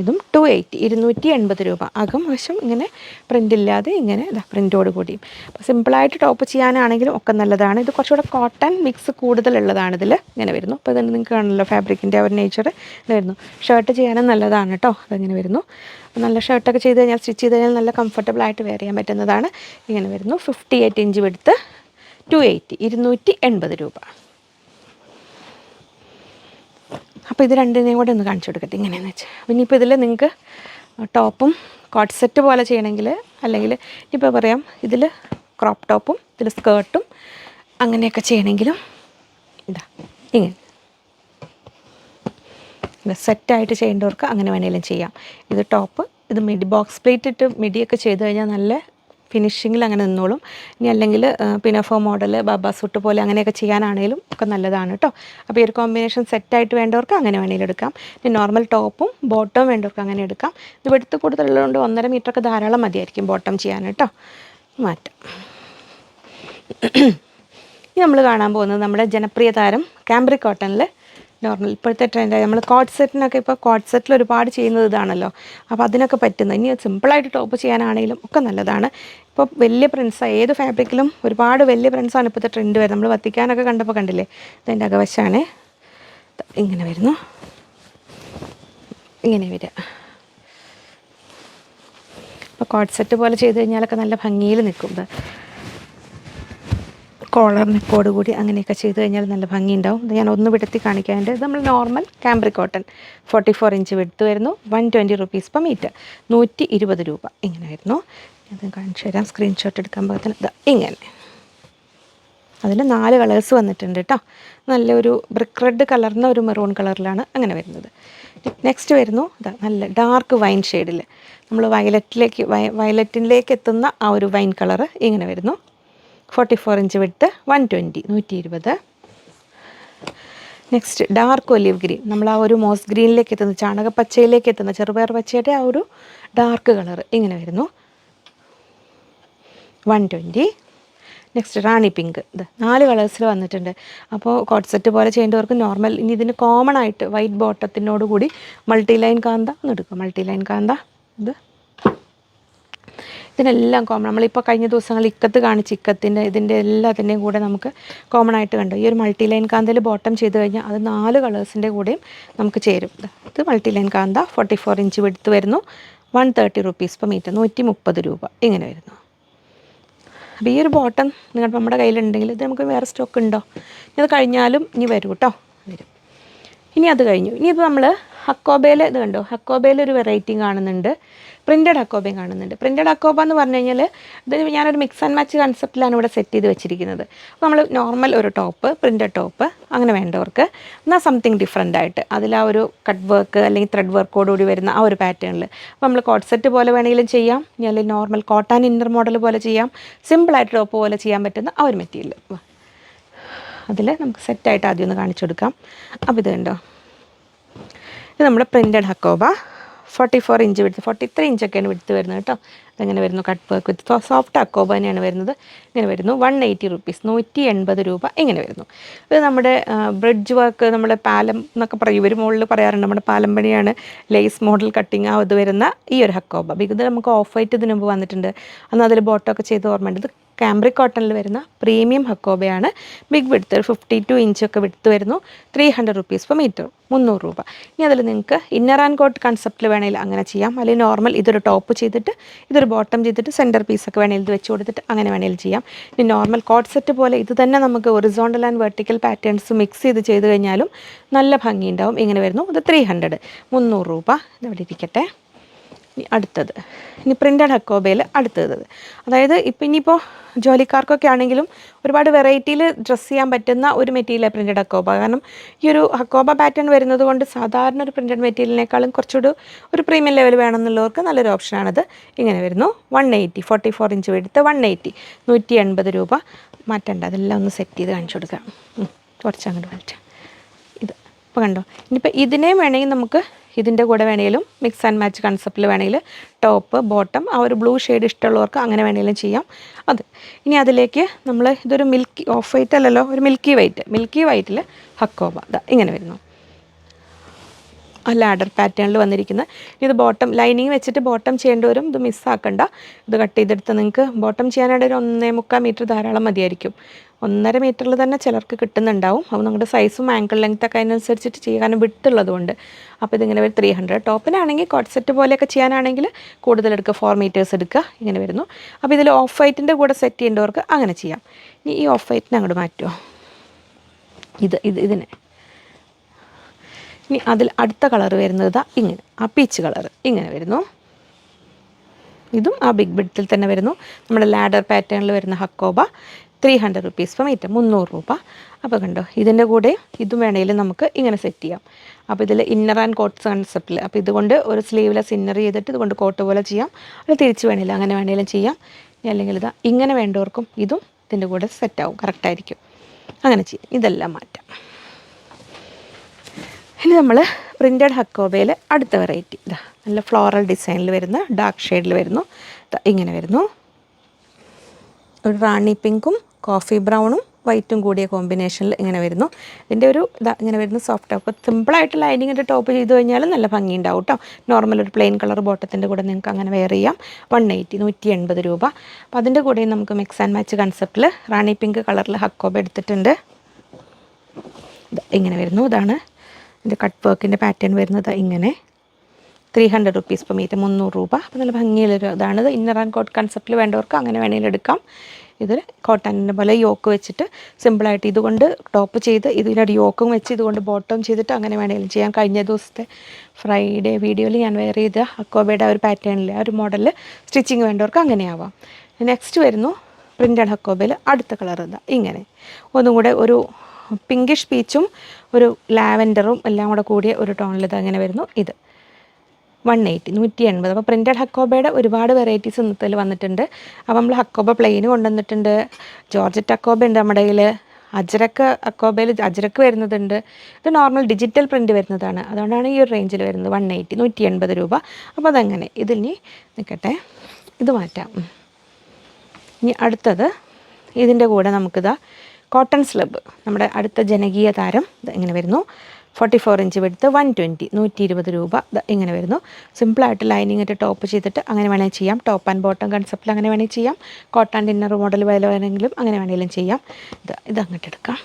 ഇതും ടു എയ്റ്റി ഇരുന്നൂറ്റി എൺപത് രൂപ. അകം വശം ഇങ്ങനെ പ്രിന്റില്ലാതെ ഇങ്ങനെ ഇതാ പ്രിന്റോട് കൂടിയും. അപ്പോൾ സിമ്പിളായിട്ട് ടോപ്പ് ചെയ്യാനാണെങ്കിലും ഒക്കെ നല്ലതാണ്. ഇത് കുറച്ചുകൂടെ കോട്ടൺ മിക്സ് കൂടുതലുള്ളതാണ് ഇതിൽ ഇങ്ങനെ വരുന്നു. അപ്പോൾ ഇതിന് നിങ്ങൾക്ക് കാണുമല്ലോ ഫാബ്രിക്കിന്റെ ഒരു നേച്ചർ വരുന്നു. ഷർട്ട് ചെയ്യാനും നല്ലതാണ് കേട്ടോ അതങ്ങനെ വരുന്നു. നല്ല ഷർട്ടൊക്കെ ചെയ്ത് കഴിഞ്ഞാൽ സ്റ്റിച്ച് ചെയ്ത് കഴിഞ്ഞാൽ നല്ല കംഫർട്ടബിൾ ആയിട്ട് വെയർ ചെയ്യാൻ പറ്റുന്നതാണ്. ഇങ്ങനെ വരുന്നു. ഫിഫ്റ്റി എയ്റ്റ് ഇഞ്ച് എടുത്ത് ടു എയ്റ്റി ഇരുന്നൂറ്റി എൺപത് രൂപ. അപ്പോൾ ഇത് രണ്ടിനെയും കൂടെ ഒന്ന് കാണിച്ചു കൊടുക്കട്ടെ. ഇങ്ങനെയെന്ന് വെച്ചാൽ പിന്നെ ഇപ്പോൾ ഇതിൽ നിങ്ങൾക്ക് ടോപ്പും കോട്ട് സെറ്റ് പോലെ ചെയ്യണമെങ്കിൽ അല്ലെങ്കിൽ ഇപ്പോൾ പറയാം ഇതിൽ ക്രോപ്പ് ടോപ്പും ഇതിൽ സ്കേർട്ടും അങ്ങനെയൊക്കെ ചെയ്യണമെങ്കിലും ഇതാ ഇങ്ങനെ. സെറ്റായിട്ട് ചെയ്യേണ്ടവർക്ക് അങ്ങനെ വേണമെങ്കിലും ചെയ്യാം. ഇത് ടോപ്പ് ഇത് മിഡി ബോക്സ് പ്ലേറ്റ് ഇട്ട് മിഡിയൊക്കെ ചെയ്ത് കഴിഞ്ഞാൽ നല്ല ഫിനിഷിങ്ങിൽ അങ്ങനെ നിന്നോളും. ഇനി അല്ലെങ്കിൽ പിനഫോ മോഡൽ ബാബാ സൂട്ട് പോലെ അങ്ങനെയൊക്കെ ചെയ്യാനാണെങ്കിലും ഒക്കെ നല്ലതാണ് കേട്ടോ അപ്പോൾ ഈ ഒരു കോമ്പിനേഷൻ സെറ്റായിട്ട് വേണ്ടവർക്ക് അങ്ങനെ വേണമെങ്കിലും എടുക്കാം. ഇനി നോർമൽ ടോപ്പും ബോട്ടവും വേണ്ടവർക്ക് അങ്ങനെ എടുക്കാം. ഇത് വെടുത്ത് കൂടുതലുള്ളതുകൊണ്ട് ഒന്നര മീറ്ററൊക്കെ ധാരാളം മതിയായിരിക്കും ബോട്ടം ചെയ്യാൻ കേട്ടോ മാറ്റാം. ഇനി നമ്മൾ കാണാൻ പോകുന്നത് നമ്മുടെ ജനപ്രിയ താരം കാംബ്രിക് കോട്ടണിൽ നോർമൽ. ഇപ്പോഴത്തെ ട്രെൻഡ് നമ്മൾ കോട്ട് സെറ്റിനൊക്കെ ഇപ്പോൾ കോട്ട് സെറ്റിൽ ഒരുപാട് ചെയ്യുന്നത് ഇതാണല്ലോ. അപ്പോൾ അതിനൊക്കെ പറ്റുന്നത്. ഇനി സിമ്പിളായിട്ട് ടോപ്പ് ചെയ്യാനാണെങ്കിലും ഒക്കെ നല്ലതാണ്. ഇപ്പോൾ വലിയ പ്രിൻസാണ് ഏത് ഫാബ്രിക്കിലും ഒരുപാട് വലിയ പ്രിൻസാണ് ഇപ്പോഴത്തെ ട്രെൻഡ് വരുന്നത്. നമ്മൾ വത്തിക്കാനൊക്കെ കണ്ടപ്പോൾ കണ്ടില്ലേ? ഇതിന്റെ അകവശാണ്. ഇങ്ങനെ വരുന്നു. ഇങ്ങനെ വരിക ഇപ്പോൾ കോട്ട് സെറ്റ് പോലെ ചെയ്ത് കഴിഞ്ഞാലൊക്കെ നല്ല ഭംഗിയിൽ നിൽക്കും. കോളർ കോട് കൂടി അങ്ങനെയൊക്കെ ചെയ്ത് കഴിഞ്ഞാൽ നല്ല ഭംഗിയുണ്ടാവും. ഇത് ഞാൻ ഒന്ന് വിടത്തി കാണിക്കാൻ ഇത് നമ്മൾ normal cambric cotton forty four inch width വരുന്നു. One twenty rupees per metre നൂറ്റി ഇരുപത് രൂപ. ഇങ്ങനെ വരുന്നു. ഞാൻ കാണിച്ചു തരാം. സ്ക്രീൻഷോട്ട് എടുക്കാൻ പാകത്തിന് ഇങ്ങനെ. അതിൽ നാല് കളേഴ്സ് വന്നിട്ടുണ്ട് കേട്ടോ. നല്ലൊരു ബ്രിക്ക് റെഡ് കളറിന് ഒരു മെറൂൺ കളറിലാണ് അങ്ങനെ വരുന്നത്. നെക്സ്റ്റ് വരുന്നു. ഇതാ നല്ല ഡാർക്ക് വൈൻ ഷെയ്ഡിൽ നമ്മൾ വയലറ്റിലേക്ക് വയലറ്റിലേക്ക് എത്തുന്ന ആ ഒരു വൈൻ കളറ് ഇങ്ങനെ വരുന്നു. Forty four inch width one twenty നൂറ്റി ഇരുപത് നെക്സ്റ്റ് ഡാർക്ക് ഒലിവ് ഗ്രീൻ നമ്മൾ ആ ഒരു മോസ് ഗ്രീനിലേക്ക് എത്തുന്ന ചാണകപ്പച്ചയിലേക്ക് എത്തുന്ന ചെറുപയർ പച്ചയുടെ ആ ഒരു ഡാർക്ക് കളർ ഇങ്ങനെ വരുന്നു. One twenty. നെക്സ്റ്റ് റാണി പിങ്ക് ഇത് നാല് കളേഴ്സിൽ വന്നിട്ടുണ്ട്. അപ്പോൾ കോട്ട്സെറ്റ് പോലെ ചെയ്യേണ്ടവർക്ക് നോർമൽ ഇനി ഇതിന് കോമൺ ആയിട്ട് വൈറ്റ് ബോട്ടത്തിനോട് കൂടി മൾട്ടി ലൈൻ കാന്ത ഒന്ന് എടുക്കുക മൾട്ടി ലൈൻ കാന്ത ഇത് ഇതിനെല്ലാം കോമൺ നമ്മളിപ്പോൾ കഴിഞ്ഞ ദിവസങ്ങൾ ഇക്കത്ത് കാണിച്ച് ഇക്കത്തിന്റെ ഇതിന്റെ എല്ലാത്തിന്റെയും കൂടെ നമുക്ക് കോമൺ ആയിട്ട് കണ്ടു. ഈ ഒരു മൾട്ടി ലൈൻ കാന്തയിൽ ബോട്ടം ചെയ്ത് കഴിഞ്ഞാൽ അത് നാല് കളേഴ്സിന്റെ കൂടെയും നമുക്ക് ചേരും. ഇത് multi line kantha forty four inch width വരുന്നു. One thirty rupees per metre നൂറ്റി മുപ്പത് രൂപ. ഇങ്ങനെ വരുന്നു. അപ്പോൾ ഈ ഒരു ബോട്ടം നിങ്ങൾ നമ്മുടെ കയ്യിലുണ്ടെങ്കിൽ ഇത് നമുക്ക് വേറെ സ്റ്റോക്ക് ഉണ്ടോ? ഇനി അത് കഴിഞ്ഞാലും ഇനി വരും കേട്ടോ വരും. ഇനി അത് കഴിഞ്ഞു. ഇനി ഇനിയിപ്പോൾ നമ്മൾ ഹക്കോബയിൽ ഇത് കണ്ടോ ഹക്കോബേല ഒരു വെറൈറ്റി കാണുന്നുണ്ട്. പ്രിന്റഡ് അക്കോബയും കാണുന്നുണ്ട്. പ്രിന്റഡ് അക്കോബ എന്ന് പറഞ്ഞു കഴിഞ്ഞാൽ ഇത് ഞാനൊരു മിക്സ് ആൻഡ് മാച്ച് കൺസെപ്റ്റിലാണ് ഇവിടെ സെറ്റ് ചെയ്ത് വെച്ചിരിക്കുന്നത്. അപ്പോൾ നമ്മൾ നോർമൽ ഒരു ടോപ്പ് പ്രിന്റഡ് ടോപ്പ് അങ്ങനെ വേണ്ടവർക്ക് എന്നാൽ സംതിങ് ഡിഫറെന്റ് ആയിട്ട് അതിൽ ആ ഒരു കട്ട് വർക്ക് അല്ലെങ്കിൽ ത്രെഡ് വർക്കോടുകൂടി വരുന്ന ആ ഒരു പാറ്റേണിൽ അപ്പോൾ നമ്മൾ കോട്ട് സെറ്റ് പോലെ വേണമെങ്കിലും ചെയ്യാം. അല്ലെങ്കിൽ നോർമൽ കോട്ടൺ ഇന്നർ മോഡൽ പോലെ ചെയ്യാം. സിമ്പിളായിട്ട് ടോപ്പ് പോലെ ചെയ്യാൻ പറ്റുന്ന ആ ഒരു മെറ്റീരിയൽ അതിൽ നമുക്ക് സെറ്റായിട്ട് ആദ്യം ഒന്ന് കാണിച്ചു കൊടുക്കാം. അപ്പോൾ ഇത് കണ്ടോ? ഇത് നമ്മുടെ printed Hakoba forty four inch width forty three ഇഞ്ചൊക്കെയാണ് width വരുന്നത് കേട്ടോ. അതങ്ങനെ വരുന്നു cut work with soft Hakoba തന്നെയാണ് വരുന്നത്. ഇങ്ങനെ വരുന്നു വൺ എയ്റ്റി റുപ്പീസ് നൂറ്റി എൺപത് രൂപ ഇങ്ങനെ വരുന്നു. ഇത് നമ്മുടെ ബ്രിഡ്ജ് വർക്ക് നമ്മുടെ പാലം എന്നൊക്കെ പറയും. ഇവർ മുകളിൽ പറയാറുണ്ട് നമ്മുടെ പാലം പണിയാണ് ലേസ് മോഡൽ കട്ടിങ് ആ ഇത് വരുന്ന ഈ ഒരു ഹക്കോബ ഇത് നമുക്ക് ഓഫ് വൈറ്റ് ഇതിന് മുമ്പ് വന്നിട്ടുണ്ട്. അന്ന് അതിൽ ബോട്ടമൊക്കെ ചെയ്ത് ഓർമ്മയുണ്ട്. ഇത് കാംബ്രിക് കോട്ടണിൽ വരുന്ന പ്രീമിയം ഹക്കോബയാണ് ബിഗ് വിടുത്ത് ഒരു ഫിഫ്റ്റി ടു ഇഞ്ചൊക്കെ വിടുത്ത് വരുന്നു. Three hundred rupees per metre മുന്നൂറ് രൂപ. ഇനി അതിൽ നിങ്ങൾക്ക് ഇന്നർ ആൻഡ് കോട്ട് കൺസെപ്റ്റിൽ വേണമെങ്കിൽ അങ്ങനെ ചെയ്യാം. അല്ലെങ്കിൽ നോർമൽ ഇതൊരു ടോപ്പ് ചെയ്തിട്ട് ഇതൊരു ബോട്ടം ചെയ്തിട്ട് സെന്റർ പീസൊക്കെ വേണമെങ്കിൽ ഇത് വെച്ച് കൊടുത്തിട്ട് അങ്ങനെ വേണമെങ്കിൽ ചെയ്യാം. ഇനി നോർമൽ കോട്ട് സെറ്റ് പോലെ ഇത് തന്നെ നമുക്ക് horizontal and vertical patterns mix ചെയ്ത് ചെയ്ത് കഴിഞ്ഞാലും നല്ല ഭംഗി ഉണ്ടാവും ഇങ്ങനെ വരുന്നു. ഇത് ത്രീ ഹൺഡ്രഡ് മുന്നൂറ് രൂപ. ഇതവിടെ ഇരിക്കട്ടെ? ഇനി അടുത്തത്. ഇനി പ്രിന്റഡ് ഹക്കോബയിൽ അടുത്തത്. അതായത് ഇപ്പം ഇനിയിപ്പോൾ ജോലിക്കാർക്കൊക്കെ ആണെങ്കിലും ഒരുപാട് വെറൈറ്റിയിൽ ഡ്രസ്സ് ചെയ്യാൻ പറ്റുന്ന ഒരു മെറ്റീരിയൽ പ്രിന്റഡ് ഹക്കോബ കാരണം ഈ ഒരു ഹക്കോബ പാറ്റേൺ വരുന്നത് കൊണ്ട് സാധാരണ ഒരു പ്രിന്റഡ് മെറ്റീരിയലിനേക്കാളും കുറച്ചുകൂടി ഒരു പ്രീമിയം ലെവൽ വേണമെന്നുള്ളവർക്ക് നല്ലൊരു ഓപ്ഷനാണിത് ഇങ്ങനെ വരുന്നു. One eighty forty four inch എടുത്ത് വൺ എയ്റ്റി നൂറ്റി എൺപത് രൂപ. മാറ്റേണ്ട അതെല്ലാം ഒന്ന് സെറ്റ് ചെയ്ത് കാണിച്ചു കൊടുക്കാം. കുറച്ച് അങ്ങോട്ട് മാറ്റാം. ഇത് ഇപ്പോൾ കണ്ടോ? ഇനിയിപ്പോൾ ഇതിനെയും വേണമെങ്കിൽ നമുക്ക് ഇതിന്റെ കൂടെ വേണമെങ്കിലും മിക്സ് ആൻഡ് മാച്ച് കൺസെപ്റ്റിൽ വേണമെങ്കിൽ ടോപ്പ് ബോട്ടം ആ ഒരു ബ്ലൂ ഷെയ്ഡ് ഇഷ്ടമുള്ളവർക്ക് അങ്ങനെ വേണമെങ്കിലും ചെയ്യാം. അത്. ഇനി അതിലേക്ക് നമ്മൾ ഇതൊരു മിൽക്കി ഓഫ് വൈറ്റ് അല്ലല്ലോ ഒരു മിൽക്കി വൈറ്റ് മിൽക്കി വൈറ്റിൽ ഹക്കോബ. ഇങ്ങനെ വരുന്നു. ലാഡർ പാറ്റേണിൽ വന്നിരിക്കുന്നത്. ഇത് ബോട്ടം ലൈനിങ് വെച്ചിട്ട് ബോട്ടം ചെയ്യേണ്ടി വരും ഇത് മിസ്സാക്കണ്ട ഇത് കട്ട് ചെയ്തെടുത്ത് നിങ്ങൾക്ക് ബോട്ടം ചെയ്യാനായിട്ട് ഒരു ഒന്നേ മുക്കാൽ മീറ്റർ ധാരാളം മതിയായിരിക്കും. ഒന്നര മീറ്ററിൽ തന്നെ ചിലർക്ക് കിട്ടുന്നുണ്ടാവും. അപ്പോൾ നിങ്ങളുടെ സൈസും ആങ്കിൾ ലെങ്ത് ഒക്കെ അതിനനുസരിച്ചിട്ട് ചെയ്യാനും വിട്ടുള്ളത് കൊണ്ട്. അപ്പോൾ ഇതിങ്ങനെ ഒരു ത്രീ ഹൺഡ്രഡ് ടോപ്പിനാണെങ്കിൽ കോട്ട് സെറ്റ് പോലെയൊക്കെ ചെയ്യാനാണെങ്കിൽ കൂടുതൽ എടുക്കുക. ഫോർ മീറ്റേഴ്സ് എടുക്കുക. ഇങ്ങനെ വരുന്നു. അപ്പോൾ ഇതിൽ ഓഫ് വൈറ്റിന്റെ കൂടെ സെറ്റ് ചെയ്യേണ്ടവർക്ക് അങ്ങനെ ചെയ്യാം. ഇനി ഈ ഓഫ് വൈറ്റിനെ അങ്ങോട്ട് മാറ്റുമോ ഇത് ഇത് ഇതിനെ. ഇനി അതിൽ അടുത്ത കളർ വരുന്നത് ഇതാ ഇങ്ങനെ. ആ പീച്ച് കളർ ഇങ്ങനെ വരുന്നു. ഇതും ആ ബിഗ് ബിഡത്തിൽ തന്നെ വരുന്നു. നമ്മുടെ ലാഡർ പാറ്റേണിൽ വരുന്ന Hakoba three hundred rupees per metre മുന്നൂറ് രൂപ. അപ്പോൾ കണ്ടോ ഇതിന്റെ കൂടെ ഇതും വേണമെങ്കിലും നമുക്ക് ഇങ്ങനെ സെറ്റ് ചെയ്യാം. അപ്പോൾ ഇതിൽ ഇന്നർ ആൻഡ് കോട്ട്സ് കൺസെപ്റ്റിൽ അപ്പോൾ ഇതുകൊണ്ട് ഒരു സ്ലീവ്ലെസ് ഇന്നർ ചെയ്തിട്ട് ഇതുകൊണ്ട് കോട്ട് പോലെ ചെയ്യാം. അത് തിരിച്ച് വേണമെങ്കിൽ അങ്ങനെ വേണമെങ്കിലും ചെയ്യാം. അല്ലെങ്കിൽ ഇതാ ഇങ്ങനെ വേണ്ടവർക്കും ഇതും ഇതിന്റെ കൂടെ സെറ്റാവും കറക്റ്റായിരിക്കും അങ്ങനെ ചെയ്യാം. ഇതെല്ലാം മാറ്റാം. ഇനി നമ്മൾ പ്രിന്റഡ് ഹക്കോബയിൽ അടുത്ത വെറൈറ്റി ഇതാ നല്ല ഫ്ലോറൽ ഡിസൈനിൽ വരുന്ന ഡാർക്ക് ഷെയ്ഡിൽ വരുന്നു. ഇങ്ങനെ വരുന്നു. ഒരു റാണി പിങ്കും കോഫി ബ്രൗണും വൈറ്റും കൂടിയ കോമ്പിനേഷനിൽ ഇങ്ങനെ വരുന്നു. ഇതിന്റെ ഒരു ഇതാ ഇങ്ങനെ വരുന്ന സോഫ്റ്റ് ടോപ്പ് സിമ്പിളായിട്ട് ലൈനിങ്ങിന്റെ ടോപ്പ് ചെയ്ത് കഴിഞ്ഞാൽ നല്ല ഭംഗിയുണ്ടാവും കേട്ടോ നോർമൽ ഒരു പ്ലെയിൻ കളർ ബോട്ടത്തിന്റെ കൂടെ നിങ്ങൾക്ക് അങ്ങനെ വെയർ ചെയ്യാം. വൺ എയ്റ്റി നൂറ്റി എൺപത് രൂപ. അപ്പോൾ അതിന്റെ കൂടെ നമുക്ക് മിക്സ് ആൻഡ് മാച്ച് കൺസെപ്റ്റിൽ റാണി പിങ്ക് കളറിൽ ഹക്കോബ് എടുത്തിട്ടുണ്ട്. ഇങ്ങനെ വരുന്നു. ഇതാണ് ഇതിന്റെ കട്ട് വർക്കിന്റെ പാറ്റേൺ വരുന്നത് ഇങ്ങനെ. Three hundred rupees per metre മുന്നൂറ് രൂപ. അപ്പോൾ നല്ല ഭംഗിയുള്ളൊരു ഇതാണ് ഇത് ഇന്നർ ആൻഡ് കോട്ട് കൺസെപ്റ്റിൽ വേണ്ടവർക്ക് അങ്ങനെ വേണമെങ്കിൽ എടുക്കാം. ഇതിൽ കോട്ടണിന്റെ പോലെ യോക്ക് വെച്ചിട്ട് സിമ്പിളായിട്ട് ഇതുകൊണ്ട് ടോപ്പ് ചെയ്ത് ഇതിനടി യോക്കും വെച്ച് ഇതുകൊണ്ട് ബോട്ടം ചെയ്തിട്ട് അങ്ങനെ വേണമെങ്കിലും ചെയ്യാം. കഴിഞ്ഞ ദിവസത്തെ ഫ്രൈഡേ വീഡിയോയിൽ ഞാൻ വെയർ ചെയ്ത അക്കോബയുടെ ഒരു പാറ്റേണിൽ ആ ഒരു മോഡലിൽ സ്റ്റിച്ചിങ് വേണ്ടവർക്ക് അങ്ങനെയാവാം നെക്സ്റ്റ് വരുന്നു പ്രിന്റഡ് ഹക്കോബയിൽ അടുത്ത കളർ ഇതാ. ഇങ്ങനെ. ഒന്നും കൂടെ ഒരു പിങ്കിഷ് പീച്ചും ഒരു ലാവൻഡറും എല്ലാം കൂടെ കൂടിയ ഒരു ടോണിൽ ഇത് അങ്ങനെ വരുന്നു. ഇത് വൺ എയ്റ്റി നൂറ്റി എൺപത് അപ്പോൾ പ്രിന്റഡ് ഹക്കോബയുടെ ഒരുപാട് വെറൈറ്റീസ് ഇന്നത്തിൽ വന്നിട്ടുണ്ട്. അപ്പോൾ നമ്മൾ ഹക്കോബ പ്ലെയിന് കൊണ്ടുവന്നിട്ടുണ്ട്. ജോർജറ്റ് ഹക്കോബ ഉണ്ട് നമ്മുടെ കയ്യിൽ. അജരക്ക് അക്കോബയിൽ അജരക്ക് വരുന്നതുണ്ട്. ഇത് നോർമൽ ഡിജിറ്റൽ പ്രിന്റ് വരുന്നതാണ്. അതുകൊണ്ടാണ് ഈ ഒരു റേഞ്ചിൽ വരുന്നത്. വൺ എയ്റ്റി നൂറ്റി എൺപത് രൂപ. അപ്പോൾ അതങ്ങനെ. ഇതിനി നിൽക്കട്ടെ. ഇത് മാറ്റാം. ഇനി അടുത്തത് ഇതിന്റെ കൂടെ നമുക്കിതാ കോട്ടൺ സ്ലബ് നമ്മുടെ അടുത്ത ജനകീയ താരം ഇങ്ങനെ വരുന്നു? Forty four inch width one twenty നൂറ്റി ഇരുപത് രൂപ ഇങ്ങനെ വരുന്നു സിമ്പിളായിട്ട് ലൈനിങ് ഇട്ട് ടോപ്പ് ചെയ്തിട്ട് അങ്ങനെ വേണമെങ്കിൽ ചെയ്യാം. ടോപ്പ് ആൻഡ് ബോട്ടം കൺസെപ്റ്റിൽ അങ്ങനെ വേണമെങ്കിൽ ചെയ്യാം. കോട്ടൺ ഡിന്നർ മോഡൽ വില വേണമെങ്കിലും അങ്ങനെ വേണമെങ്കിലും ചെയ്യാം. ഇത് ഇത് അങ്ങോട്ട് എടുക്കാം.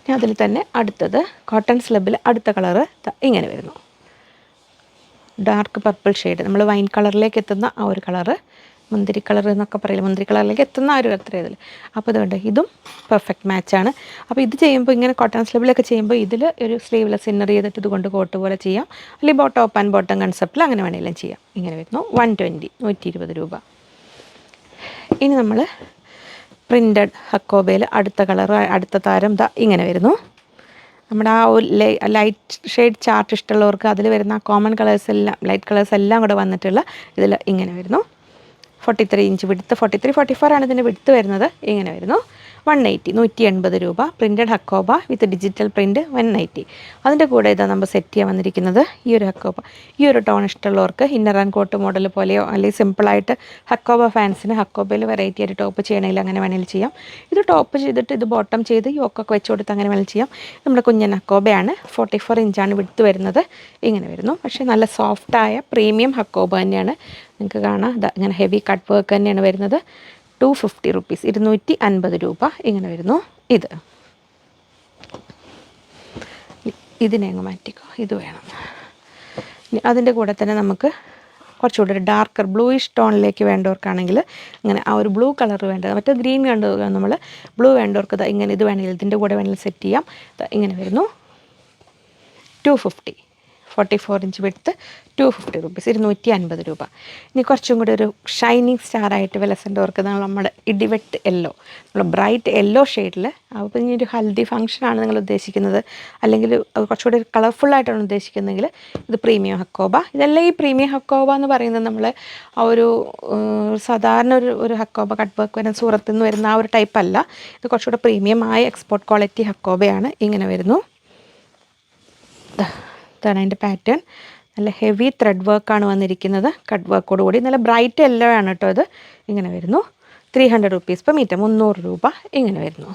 ഇനി അതിൽ തന്നെ അടുത്തത് കോട്ടൺ സ്ലബിൽ അടുത്ത കളറ് ഇങ്ങനെ വരുന്നു. ഡാർക്ക് പർപ്പിൾ ഷെയ്ഡ് നമ്മൾ വൈൻ കളറിലേക്ക് എത്തുന്ന ആ ഒരു കളറ് മുന്തിരി കളർ എന്നൊക്കെ പറയില്ല? മുന്തിരി കളറിലേക്ക് എത്തുന്ന ആ ഒരു അത്ര ഇതിൽ അപ്പോൾ ഇതുകൊണ്ട് ഇതും പെർഫെക്റ്റ് മാച്ചാണ് അപ്പോൾ ഇത് ചെയ്യുമ്പോൾ ഇങ്ങനെ കോട്ടൺ സ്ലീവിലൊക്കെ ചെയ്യുമ്പോൾ ഇതിൽ ഒരു സ്ലീവ്ലെസ് ഇന്നർ ചെയ്തിട്ട് ഇതുകൊണ്ട് കോട്ട് പോലെ ചെയ്യാം. അല്ലെങ്കിൽ ബോ ടോപ്പ് ആൻഡ് ബോട്ടം കൺസെപ്റ്റിൽ അങ്ങനെ വേണമെങ്കിലും ചെയ്യാം. ഇങ്ങനെ വരുന്നു. വൺ ട്വന്റി നൂറ്റി ഇരുപത് രൂപ. ഇനി നമ്മൾ പ്രിന്റഡ് ഹക്കോബയിൽ അടുത്ത കളർ അടുത്ത താരം ദാ ഇങ്ങനെ വരുന്നു. നമ്മുടെ ആ ഒരു ലൈറ്റ് ഷെയ്ഡ് ചാർട്ട് ഇഷ്ടമുള്ളവർക്ക് അതിൽ വരുന്ന കോമൺ കളേഴ്സ് എല്ലാം ലൈറ്റ് കളേഴ്സ് എല്ലാം കൂടെ വന്നിട്ടുള്ള ഇതിൽ ഇങ്ങനെ വരുന്നു. Forty three inch width forty three forty four ആണ് ഇതിന്റെ വിടുത്ത് വരുന്നത്. ഇങ്ങനെ വരുന്നു. വൺ എയ്റ്റി നൂറ്റി എൺപത് രൂപ. Printed Hakoba with digital print one ninety അതിന്റെ കൂടെ ഇതാ നമ്മൾ സെറ്റ് ചെയ്യാൻ വന്നിരിക്കുന്നത് ഈ ഒരു ഹക്കോബ ഈ ഒരു ടോൺ ഇഷ്ടമുള്ളവർക്ക് ഇന്നർ ആൻഡ് കോട്ട് മോഡൽ പോലെയോ അല്ലെങ്കിൽ സിമ്പിളായിട്ട് ഹക്കോബ ഫാൻസിന് ഹക്കോബയിൽ വെറൈറ്റി ആയിട്ട് ടോപ്പ് ചെയ്യണമെങ്കിൽ അങ്ങനെ വേണമെങ്കിൽ ചെയ്യാം. ഇത് ടോപ്പ് ചെയ്തിട്ട് ഇത് ബോട്ടം ചെയ്ത് യോക്കൊക്കെ വെച്ച് കൊടുത്ത് അങ്ങനെ വേണമെങ്കിൽ ചെയ്യാം. നമ്മുടെ കുഞ്ഞൻ ഹക്കോബയാണ് ഫോർട്ടി ഫോർ ഇഞ്ചാണ് വിടുത്ത് വരുന്നത്. ഇങ്ങനെ വരുന്നു. പക്ഷേ നല്ല സോഫ്റ്റായ പ്രീമിയം ഹക്കോബ തന്നെയാണ്. നിങ്ങൾക്ക് കാണാം. ഇതാ ഇങ്ങനെ ഹെവി കട്ട് വർക്ക് തന്നെയാണ് വരുന്നത്. ടു ഫിഫ്റ്റി റുപ്പീസ് ഇരുന്നൂറ്റി അൻപത് രൂപ ഇങ്ങനെ വരുന്നു. ഇത്. ഇതിനെ അങ്ങ് മാറ്റിക്കോ. ഇത് വേണം. അതിന്റെ കൂടെ തന്നെ നമുക്ക് കുറച്ചുകൂടി ഒരു ഡാർക്കർ ബ്ലൂയിഷ് ടോണിലേക്ക് വേണ്ടവർക്കാണെങ്കിൽ ഇങ്ങനെ ആ ഒരു ബ്ലൂ കളർ വേണ്ടത് മറ്റേ ഗ്രീൻ കണ്ടു നമ്മൾ ബ്ലൂ വേണ്ടവർക്ക് ഇങ്ങനെ ഇത് വേണമെങ്കിൽ ഇതിന്റെ കൂടെ വേണമെങ്കിൽ സെറ്റ് ചെയ്യാം. ഇങ്ങനെ വരുന്നു. Two fifty forty four inch width two fifty rupees ഇരുന്നൂറ്റി അൻപത് രൂപ. ഇനി കുറച്ചും കൂടി ഒരു ഷൈനിങ് സ്റ്റാർ ആയിട്ട് ഓർക്കുന്ന? നമ്മുടെ ഇടിവെട്ട് യെല്ലോ നമ്മൾ ബ്രൈറ്റ് യെല്ലോ ഷെയ്ഡിൽ അപ്പോൾ ഇനി ഒരു ഹൽദി ഫംഗ്ഷനാണ് നിങ്ങൾ ഉദ്ദേശിക്കുന്നത്. അല്ലെങ്കിൽ കുറച്ചുകൂടി കളർഫുള്ളായിട്ടാണ് ഉദ്ദേശിക്കുന്നതെങ്കിൽ ഇത് പ്രീമിയം ഹക്കോബ. ഇതെല്ലാം ഈ പ്രീമിയം ഹക്കോബ എന്ന് പറയുന്നത് നമ്മൾ ആ ഒരു സാധാരണ ഒരു ഒരു ഹക്കോബ കട്ട് വർക്ക് വരുന്ന സൂറത്തിൽ നിന്ന് വരുന്ന ആ ഒരു ടൈപ്പ് അല്ല. ഇത് കുറച്ചുകൂടെ പ്രീമിയം ആയ എക്സ്പോർട്ട് ക്വാളിറ്റി ഹക്കോബയാണ്. ഇങ്ങനെ വരുന്നു. ഇതാണ് അതിന്റെ പാറ്റേൺ നല്ല ഹെവി ത്രെഡ് വർക്കാണ് വന്നിരിക്കുന്നത്. കട്ട് വർക്കോട് കൂടി. നല്ല ബ്രൈറ്റ് എല്ലോ ആണ് കേട്ടോ ഇത്. ഇങ്ങനെ വരുന്നു. Three hundred rupees per metre മുന്നൂറ് രൂപ ഇങ്ങനെ വരുന്നു.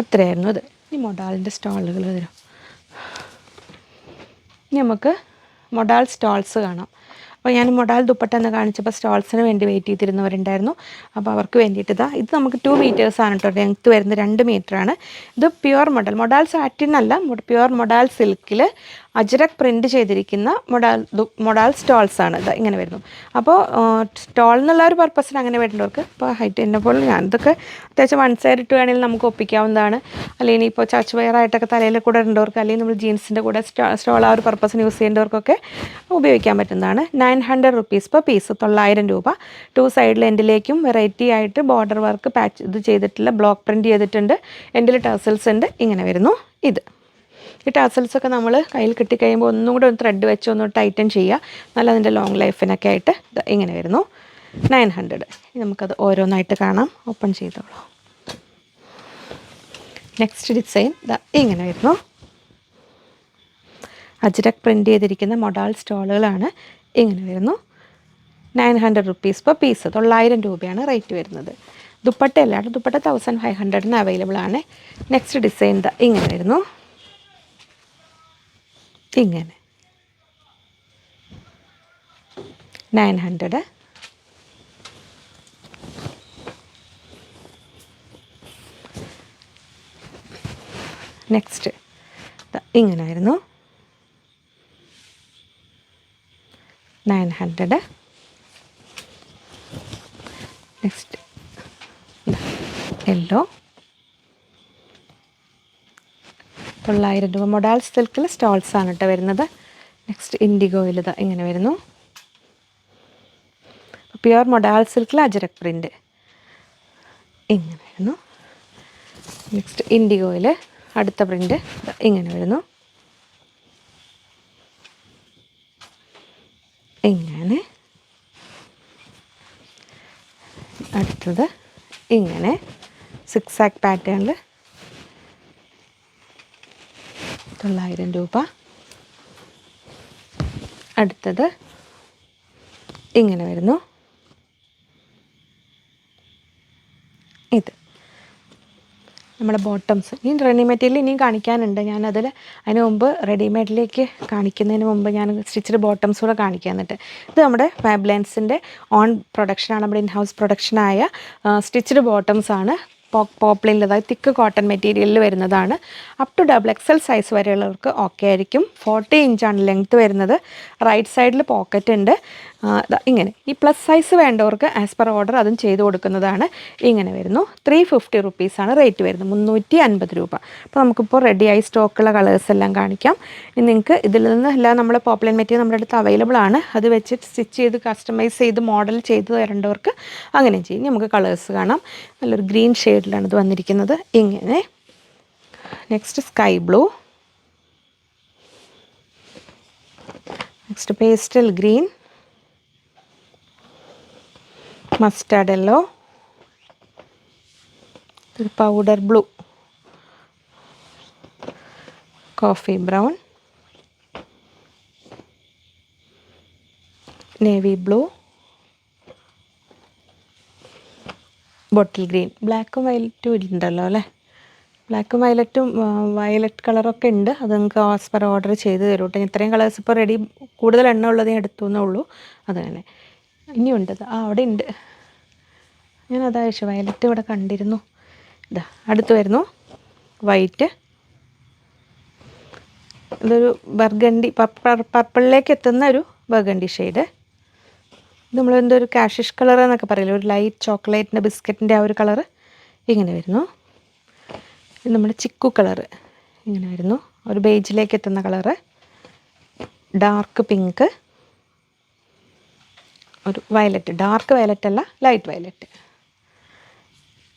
അത്രയായിരുന്നു ഇത്. ഈ മൊഡാളിന്റെ സ്റ്റാളുകൾ വരും. നമുക്ക് മൊഡാൾ സ്റ്റാൾസ് കാണാം. അപ്പോൾ ഞാൻ മൊഡാൽ ദുപ്പട്ട എന്ന് കാണിച്ചപ്പോൾ സ്റ്റോൾസിന് വേണ്ടി വെയിറ്റ് ചെയ്തിരുന്നവരുണ്ടായിരുന്നു. അപ്പോൾ അവർക്ക് വേണ്ടിയിട്ട് ഇതാ ഇത് നമുക്ക് ടു മീറ്റേഴ്സ് ആണ് കേട്ടോ ലെങ്ത്ത് വരുന്നത് രണ്ട് ആണ്. ഇത് പ്യുവർ മൊഡൽ മൊഡാൽ സാറ്റിൻ അല്ല പ്യുവർ മൊഡാൽ സിൽക്കിൽ അജ്രക് പ്രിന്റ് ചെയ്തിരിക്കുന്ന മൊഡാൽ മൊഡാൽ സ്റ്റോൾസ് ആണ് ഇത് ഇങ്ങനെ വരുന്നു അപ്പോൾ സ്റ്റോൾ എന്നുള്ള ഒരു പർപ്പസിന് അങ്ങനെ വേണ്ടവർക്ക് ഇപ്പോൾ ഹൈറ്റ് എന്നെ പോലെ ഞാൻ ഇതൊക്കെ അത്യാവശ്യം വൺ സൈഡ് ഇട്ട് വേണമെങ്കിൽ നമുക്ക് ഒപ്പിക്കാവുന്നതാണ്. അല്ലെങ്കിൽ ഇപ്പോൾ ചർച്ച് വെയറായിട്ടൊക്കെ തലയിൽ കൂടെ ഇടേണ്ടവർക്ക് അല്ലെങ്കിൽ നമ്മൾ ജീൻസിന്റെ കൂടെ സ്റ്റോൾ ആ ഒരു പർപ്പസിന് യൂസ് ചെയ്യേണ്ടവർക്കൊക്കെ ഉപയോഗിക്കാൻ പറ്റുന്നതാണ്. Nine hundred rupees per piece തൊള്ളായിരം രൂപ. ടു സൈഡിൽ എൻഡിലേക്കും വെറൈറ്റി ആയിട്ട് ബോർഡർ വർക്ക് പാച്ച് ഇത് ചെയ്തിട്ടുള്ള ബ്ലോക്ക് പ്രിന്റ് ചെയ്തിട്ടുണ്ട്. എൻഡിൽ ടേസൽസ് ഉണ്ട്. ഇങ്ങനെ വരുന്നു. ഇത്. ഈ ടാസൽസ് ഒക്കെ നമ്മൾ കയ്യിൽ കിട്ടിക്കഴിയുമ്പോൾ ഒന്നും കൂടെ ഒന്ന് ത്രെഡ് വെച്ച് ഒന്ന് ടൈറ്റൻ ചെയ്യുക. നല്ല അതിന്റെ ലോങ് ലൈഫിനൊക്കെ ആയിട്ട് ഇങ്ങനെ വരുന്നു. നയൻ ഹൺഡ്രഡ് നമുക്കത് ഓരോന്നായിട്ട് കാണാം. ഓപ്പൺ ചെയ്തോളൂ. നെക്സ്റ്റ് ഡിസൈൻ ഇങ്ങനെ വരുന്നു. അജ്രക് പ്രിന്റ് ചെയ്തിരിക്കുന്ന മൊഡാൾ സ്റ്റോളുകളാണ് ഇങ്ങനെ വരുന്നു? Nine hundred rupees per piece. തൊള്ളായിരം രൂപയാണ് റേറ്റ് വരുന്നത്. ദുപ്പട്ട അല്ലാണ്ട് ദുപ്പട്ട തൗസൻഡ് ഫൈവ് ഹൺഡ്രഡിന് അവൈലബിൾ ആണ്. നെക്സ്റ്റ് ഡിസൈൻ ഇങ്ങനെ വരുന്നു. ഇങ്ങനെ. Nine hundred. നെക്സ്റ്റ് ഇങ്ങനായിരുന്നു നയൻ ഹൺഡ്രഡ്. നെക്സ്റ്റ്. യെല്ലോ തൊള്ളായിരം രൂപ മൊഡാൽ സിൽക്കിൽ സ്റ്റോൾസ് ആണ് കേട്ടോ വരുന്നത്. നെക്സ്റ്റ് ഇൻഡിഗോയിൽ ഇതാ ഇങ്ങനെ വരുന്നു. പ്യുവർ മൊഡാൽ സിൽക്കിൽ അജരക് പ്രിന്റ് ഇങ്ങനെ വരുന്നു. നെക്സ്റ്റ് ഇൻഡിഗോയിൽ അടുത്ത പ്രിന്റ് ഇങ്ങനെ വരുന്നു. ഇങ്ങനെ. അടുത്തത് ഇങ്ങനെ. സിക്സ് ആക്ക് പാറ്റേണിൽ തൊള്ളായിരം രൂപ. അടുത്തത് ഇങ്ങനെ വരുന്നു. ഇത്. നമ്മുടെ ബോട്ടംസ് ഇനി റെഡി മെറ്റീരിയൽ ഇനിയും കാണിക്കാനുണ്ട്. ഞാനതിൽ അതിന് മുമ്പ് റെഡിമെയ്ഡിലേക്ക് കാണിക്കുന്നതിന് മുമ്പ് ഞാൻ സ്റ്റിച്ചഡ് ബോട്ടംസ് കൂടെ കാണിക്കാൻ എന്നിട്ട്. ഇത് നമ്മുടെ ഫാബ്ലൻസിന്റെ ഓൺ പ്രൊഡക്ഷനാണ് നമ്മുടെ ഇൻ ഹൗസ് പ്രൊഡക്ഷനായ സ്റ്റിച്ചഡ് ബോട്ടംസ് ആണ്. പോപ്ലിനിൽ അതായത് തിക്ക് കോട്ടൺ മെറ്റീരിയലിൽ വരുന്നതാണ്. Up to double XL size വരെയുള്ളവർക്ക് okay ആയിരിക്കും. ഫോർട്ടി ഇഞ്ചാണ് ലെങ്ത്ത് വരുന്നത്. റൈറ്റ് സൈഡിൽ പോക്കറ്റ് ഉണ്ട്. ഇങ്ങനെ. ഈ പ്ലസ് സൈസ് വേണ്ടവർക്ക് ആസ് പെർ ഓർഡർ അതും ചെയ്ത് കൊടുക്കുന്നതാണ്. ഇങ്ങനെ വരുന്നു. ത്രീ ഫിഫ്റ്റി റുപ്പീസാണ് റേറ്റ് വരുന്നത്. മുന്നൂറ്റി അൻപത് രൂപ അപ്പോൾ നമുക്കിപ്പോൾ റെഡിയായി സ്റ്റോക്കുള്ള കളേഴ്സ് എല്ലാം കാണിക്കാം. നിങ്ങൾക്ക് ഇതിൽ നിന്ന് എല്ലാം നമ്മുടെ പോപ്പുലർ മെറ്റീരിയൽ നമ്മുടെ അടുത്ത് അവൈലബിൾ ആണ്. അത് വെച്ച് സ്റ്റിച്ച് ചെയ്ത് കസ്റ്റമൈസ് ചെയ്ത് മോഡൽ ചെയ്ത് തരേണ്ടവർക്ക് അങ്ങനെ ചെയ്യും. നമുക്ക് കളേഴ്സ് കാണാം. നല്ലൊരു ഗ്രീൻ ഷെയ്ഡിലാണ് ഇത് വന്നിരിക്കുന്നത്. ഇങ്ങനെ. Next sky blue next pastel green mustard yellow ഒരു powder blue coffee brown navy blue bottle green ബ്ലാക്കും വയലറ്റും ഉണ്ടല്ലോ അല്ലേ? ബ്ലാക്കും വയലറ്റും വയലറ്റ് കളറൊക്കെ ഉണ്ട്. അത് നിങ്ങൾക്ക് ഓസ്പർ ഓർഡർ ചെയ്ത് തരും കേട്ടോ. ഇത്രയും കളേഴ്സ് ഇപ്പോൾ റെഡി കൂടുതൽ എണ്ണ ഉള്ളത് ഞാൻ എടുത്തു എന്നേ ഉള്ളൂ. അത് തന്നെ ഇനിയുണ്ട്. ആ അവിടെ ഉണ്ട് ഞാൻ അതാ ചോദിച്ചു വയലറ്റ് ഇവിടെ കണ്ടിരുന്നു. ഇതാ അടുത്ത് വരുന്നു. വൈറ്റ്. ഇതൊരു ബർഗണ്ടി പർപ്പിളിലേക്ക് എത്തുന്ന ഒരു ബർഗണ്ടി ഷെയ്ഡ്. നമ്മൾ എന്തോ ഒരു കാഷിഷ് കളർ എന്നൊക്കെ പറയില്ല? ഒരു ലൈറ്റ് ചോക്ലേറ്റിന്റെ ബിസ്ക്കറ്റിന്റെ ആ ഒരു കളറ് ഇങ്ങനെ വരുന്നു. ഇത് നമ്മുടെ ചിക്കു കളറ് ഇങ്ങനെ വരുന്നു. ഒരു ബേജിലേക്ക് എത്തുന്ന കളറ്. Dark pink. ഒരു വയലറ്റ് ഡാർക്ക് വയലറ്റ് അല്ല light violet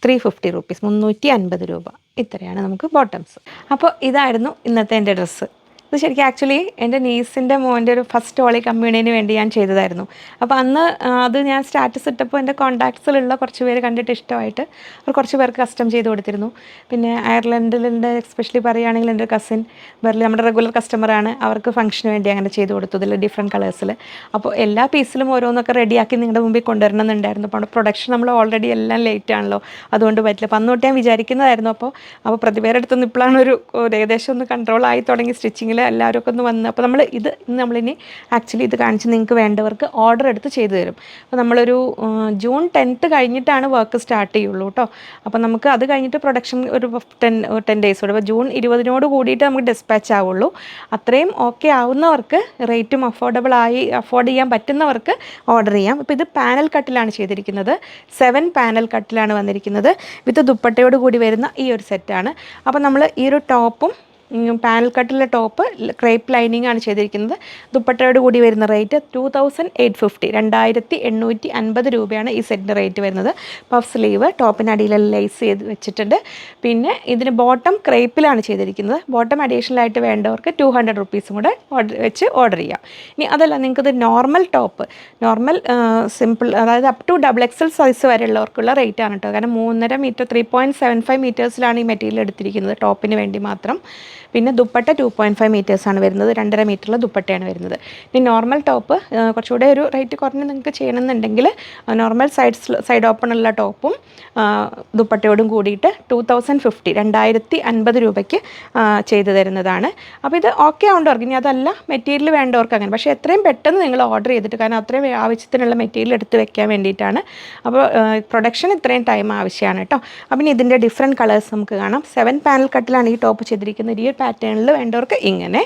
three fifty rupees മുന്നൂറ്റി അൻപത് രൂപ. ഇത്രയാണ് നമുക്ക് ബോട്ടംസ് അപ്പോൾ ഇതായിരുന്നു ഇന്നത്തെ എന്റെ ഡ്രസ്സ് ഇത് ശരിക്കും ആക്ച്വലി എന്റെ നീസിന്റെ മോന്റെ ഒരു ഫസ്റ്റ് ഹോളി കമ്മ്യൂണിന് വേണ്ടി ഞാൻ ചെയ്തതായിരുന്നു. അപ്പോൾ അന്ന് അത് ഞാൻ സ്റ്റാറ്റസ് ഇട്ടപ്പോൾ എന്റെ കോൺടാക്ട്സിലുള്ള കുറച്ച് പേര് കണ്ടിട്ട് ഇഷ്ടമായിട്ട് അവർ കുറച്ച് പേർക്ക് കസ്റ്റം ചെയ്ത് കൊടുത്തിരുന്നു. പിന്നെ അയർലൻഡിലെ എക്സ്പെഷ്യലി പറയുകയാണെങ്കിൽ എന്റെ കസിൻ ബെർലി നമ്മുടെ റെഗുലർ കസ്റ്റമറാണ് അവർക്ക് ഫംഗ്ഷന് വേണ്ടി അങ്ങനെ ചെയ്ത് കൊടുത്തു ഇതിൽ ഡിഫറെന്റ് കളേഴ്സിൽ അപ്പോൾ എല്ലാ പീസിലും ഓരോന്നൊക്കെ റെഡിയാക്കി നിങ്ങളുടെ മുമ്പിൽ കൊണ്ടുവരണം എന്നുണ്ടായിരുന്നു അപ്പോൾ പ്രൊഡക്ഷൻ നമ്മൾ ഓൾറെഡി എല്ലാം ലേറ്റ് ആണല്ലോ. അതുകൊണ്ട് പറ്റില്ല. അപ്പോൾ അന്ന് തൊട്ട് ഞാൻ വിചാരിക്കുന്നതായിരുന്നു. അപ്പോൾ അപ്പോൾ പ്രതിപേരെടുത്തുനിന്ന് ഇപ്പോഴാണ് ഒരു ഏകദേശം ഒന്ന് കൺട്രോൾ ആയി തുടങ്ങി. സ്റ്റിച്ചിങ്ങിൽ എല്ലാവരും ഒക്കെ ഒന്ന് വന്ന് അപ്പോൾ നമ്മൾ ഇത് നമ്മളിനി ആക്ച്വലി ഇത് കാണിച്ച് നിങ്ങൾക്ക് വേണ്ടവർക്ക് ഓർഡർ എടുത്ത് ചെയ്തു തരും. അപ്പോൾ നമ്മളൊരു ജൂൺ ടെൻത്ത് കഴിഞ്ഞിട്ടാണ് വർക്ക് സ്റ്റാർട്ട് ചെയ്യുള്ളൂ കേട്ടോ അപ്പോൾ നമുക്ക് അത് കഴിഞ്ഞിട്ട് പ്രൊഡക്ഷൻ ഒരു ടെൻ ടെൻ ഡേയ്സ് കൂടെ. അപ്പോൾ ജൂൺ ഇരുപതിനോട് കൂടിയിട്ട് നമുക്ക് ഡിസ്പാച്ച് ആവുള്ളൂ. അത്രയും ഓക്കെ ആവുന്നവർക്ക് റേറ്റും അഫോർഡബിൾ ആയി അഫോർഡ് ചെയ്യാൻ പറ്റുന്നവർക്ക് ഓർഡർ ചെയ്യാം. ഇപ്പോൾ ഇത് പാനൽ കട്ടിലാണ് ചെയ്തിരിക്കുന്നത്. സെവൻ പാനൽ കട്ടിലാണ് വന്നിരിക്കുന്നത്. വിത്ത് ദുപ്പട്ടയോട് കൂടി വരുന്ന ഈ ഒരു സെറ്റാണ് അപ്പോൾ നമ്മൾ ഈ ഒരു ടോപ്പും പാനൽ കട്ടിലെ ടോപ്പ് ക്രേപ്പ് ലൈനിങ് ആണ് ചെയ്തിരിക്കുന്നത്. ദുപ്പട്ടയോട് കൂടി വരുന്ന rate two thousand eight fifty രണ്ടായിരത്തി എണ്ണൂറ്റി അൻപത് രൂപയാണ് ഈ സെറ്റിന്റെ റേറ്റ് വരുന്നത്. പഫ് സ്ലീവ് ടോപ്പിനടിയിൽ ലേസ് ചെയ്ത് വെച്ചിട്ടുണ്ട്. പിന്നെ ഇതിന് ബോട്ടം ക്രേപ്പിലാണ് ചെയ്തിരിക്കുന്നത്. ബോട്ടം അഡീഷണലായിട്ട് വേണ്ടവർക്ക് ടു ഹൺഡ്രഡ് റുപ്പീസും കൂടെ വെച്ച് ഓർഡർ ചെയ്യാം. ഇനി അതല്ല നിങ്ങൾക്കിത് നോർമൽ ടോപ്പ് നോർമൽ സിമ്പിൾ അതായത് up to double XL size വരെയുള്ളവർക്കുള്ള rate ആണ് കേട്ടോ കാരണം മൂന്നര metre three point seven five മീറ്റേഴ്സിലാണ് ഈ മെറ്റീരിയൽ എടുത്തിരിക്കുന്നത്. ടോപ്പിന് വേണ്ടി മാത്രം. പിന്നെ ദുപ്പട്ട ടു പോയിന്റ് ഫൈവ് മീറ്റേഴ്സാണ് വരുന്നത്. രണ്ടര മീറ്ററിൽ ദുപ്പട്ടയാണ് വരുന്നത്. ഇനി നോർമൽ ടോപ്പ് കുറച്ചുകൂടെ ഒരു റേറ്റ് കുറഞ്ഞ് നിങ്ങൾക്ക് ചെയ്യണമെന്നുണ്ടെങ്കിൽ നോർമൽ സൈഡ് ഓപ്പൺ ഉള്ള ടോപ്പും ദുപ്പട്ടയോടും കൂടിയിട്ട് ടു തൗസൻഡ് ഫിഫ്റ്റി രണ്ടായിരത്തി അൻപത് രൂപയ്ക്ക് ചെയ്തു തരുന്നതാണ്. അപ്പോൾ ഇത് ഓക്കെ ആവേണ്ടവർക്ക് ഇനി അതല്ല മെറ്റീരിയൽ വേണ്ടവർക്ക് അങ്ങനെ. പക്ഷേ എത്രയും പെട്ടെന്ന് നിങ്ങൾ ഓർഡർ ചെയ്തിട്ട് കാരണം അത്രയും ആവശ്യത്തിനുള്ള മെറ്റീരിയൽ എടുത്ത് വെക്കാൻ വേണ്ടിയിട്ടാണ്. അപ്പോൾ പ്രൊഡക്ഷൻ ഇത്രയും ടൈം ആവശ്യമാണ് കേട്ടോ. അപ്പം ഇതിന്റെ ഡിഫറെന്റ് കളേഴ്സ് നമുക്ക് കാണാം. സെവൻ പാനൽ കട്ടിലാണ് ഈ ടോപ്പ് ചെയ്തിരിക്കുന്നത്. ഈ പാറ്റേണിൽ വേണ്ടവർക്ക് ഇങ്ങനെ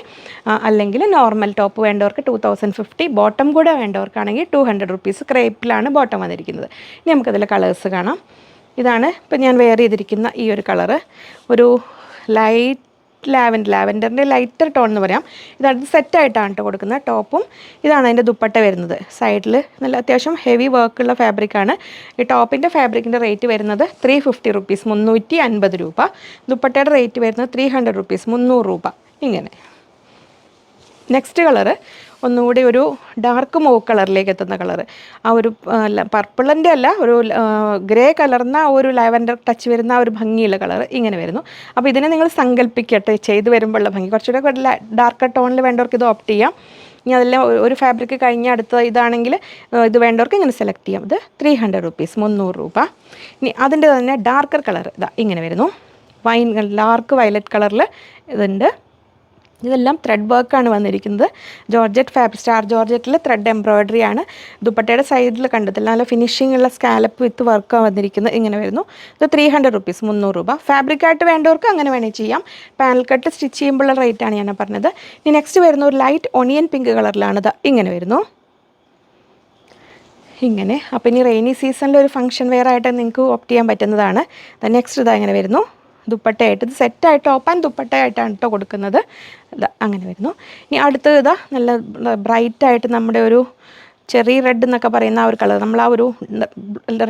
അല്ലെങ്കിൽ നോർമൽ ടോപ്പ് വേണ്ടവർക്ക് ടു തൗസൻഡ് ഫിഫ്റ്റി ബോട്ടം കൂടെ വേണ്ടവർക്കാണെങ്കിൽ ടു ഹൺഡ്രഡ് റുപ്പീസ് ക്രേപ്പിലാണ് ബോട്ടം വന്നിരിക്കുന്നത്. ഇനി നമുക്കതിൽ കളേഴ്സ് കാണാം. ഇതാണ് ഇപ്പം ഞാൻ വെയർ ചെയ്തിരിക്കുന്ന ഈ ഒരു കളറ് ഒരു ലൈറ്റ് ലാവൻഡർ ലാവൻഡറിന്റെ ലൈറ്റർ ടോൺ എന്ന് പറയാം. ഇതാണ് സെറ്റായിട്ടാണ് കേട്ടോ കൊടുക്കുന്നത്. ടോപ്പും ഇതാണ് അതിന്റെ ദുപ്പട്ട വരുന്നത്. സൈഡിൽ നല്ല അത്യാവശ്യം ഹെവി വർക്കുള്ള ഫാബ്രിക്കാണ് ഈ ടോപ്പിന്റെ ഫാബ്രിക്കിന്റെ റേറ്റ് വരുന്നത് ത്രീ ഫിഫ്റ്റി റുപ്പീസ് മുന്നൂറ്റി അൻപത് രൂപ. ദുപ്പട്ടയുടെ റേറ്റ് വരുന്നത് ത്രീ ഹൺഡ്രഡ് റുപ്പീസ് മുന്നൂറ് രൂപ. ഇങ്ങനെ. നെക്സ്റ്റ് കളറ് ഒന്നുകൂടി ഒരു ഡാർക്ക് മൂവ് കളറിലേക്ക് എത്തുന്ന കളറ് ആ ഒരു പർപ്പിളിന്റെ അല്ല ഒരു ഗ്രേ കലർന്ന ഒരു ലാവൻഡർ ടച്ച് വരുന്ന ആ ഒരു ഭംഗിയുള്ള കളർ ഇങ്ങനെ വരുന്നു. അപ്പോൾ ഇതിനെ നിങ്ങൾ സങ്കല്പിക്കട്ടെ ചെയ്ത് വരുമ്പോഴുള്ള ഭംഗി. കുറച്ചുകൂടെ ഡാർക്ക് ടോണിൽ വേണ്ടവർക്ക് ഇത് ഓപ്റ്റ് ചെയ്യാം. ഇനി അതെല്ലാം ഒരു ഫാബ്രിക് കഴിഞ്ഞ അടുത്ത ഇതാണെങ്കിൽ ഇത് വേണ്ടവർക്ക് ഇങ്ങനെ സെലക്ട് ചെയ്യാം. ഇത് ത്രീ ഹൺഡ്രഡ് റുപ്പീസ് മുന്നൂറ് രൂപ. ഇനി അതിന്റെ തന്നെ ഡാർക്കർ കളർ ഇതാ ഇങ്ങനെ വരുന്നു. വൈൻ ഡാർക്ക് വയലറ്റ് കളറിൽ ഇതുണ്ട്. ഇതെല്ലാം ത്രെഡ് വർക്കാണ് വന്നിരിക്കുന്നത്. ജോർജറ്റ് ഫാബ് സ്റ്റാർ ജോർജറ്റിൽ ത്രെഡ് എംബ്രോയ്ഡറി ആണ്. ദുപ്പട്ടയുടെ സൈഡിൽ കണ്ടതില്ല നല്ല ഫിനിഷിംഗ് ഉള്ള സ്കാലപ്പ് വിത്ത് വർക്കാണ് വന്നിരിക്കുന്നത്. ഇങ്ങനെ വരുന്നു. ഇത് ത്രീ ഹൺഡ്രഡ് റുപ്പീസ് മുന്നൂറ് രൂപ. ഫാബ്രിക്കായിട്ട് വേണ്ടവർക്ക് അങ്ങനെ വേണമെങ്കിൽ ചെയ്യാം. പാനൽ കട്ട് സ്റ്റിച്ച് ചെയ്യുമ്പോഴുള്ള റേറ്റാണ് ഞാൻ പറഞ്ഞത്. ഇനി നെക്സ്റ്റ് വരുന്ന ഒരു ലൈറ്റ് ഒണിയൻ പിങ്ക് കളറിലാണിത് ഇങ്ങനെ വരുന്നു. ഇങ്ങനെ. അപ്പോൾ ഇനി റെയിനി സീസണിൽ ഒരു ഫംഗ്ഷൻ വെയർ ആയിട്ട് നിങ്ങൾക്ക് ഓപ്റ്റ് ചെയ്യാൻ പറ്റുന്നതാണ്. നെക്സ്റ്റ് ഇതാ ഇങ്ങനെ വരുന്നു. ദുപ്പട്ടയായിട്ട്. ഇത് സെറ്റായിട്ട് ഓപ്പൻ ദുപ്പട്ടയായിട്ടാണ് കേട്ടോ കൊടുക്കുന്നത്. അങ്ങനെ വരുന്നു. ഇനി അടുത്തത് ഇതാ നല്ല ബ്രൈറ്റായിട്ട് നമ്മുടെ ഒരു ചെറി റെഡ് എന്നൊക്കെ പറയുന്ന ആ ഒരു കളർ നമ്മൾ ആ ഒരു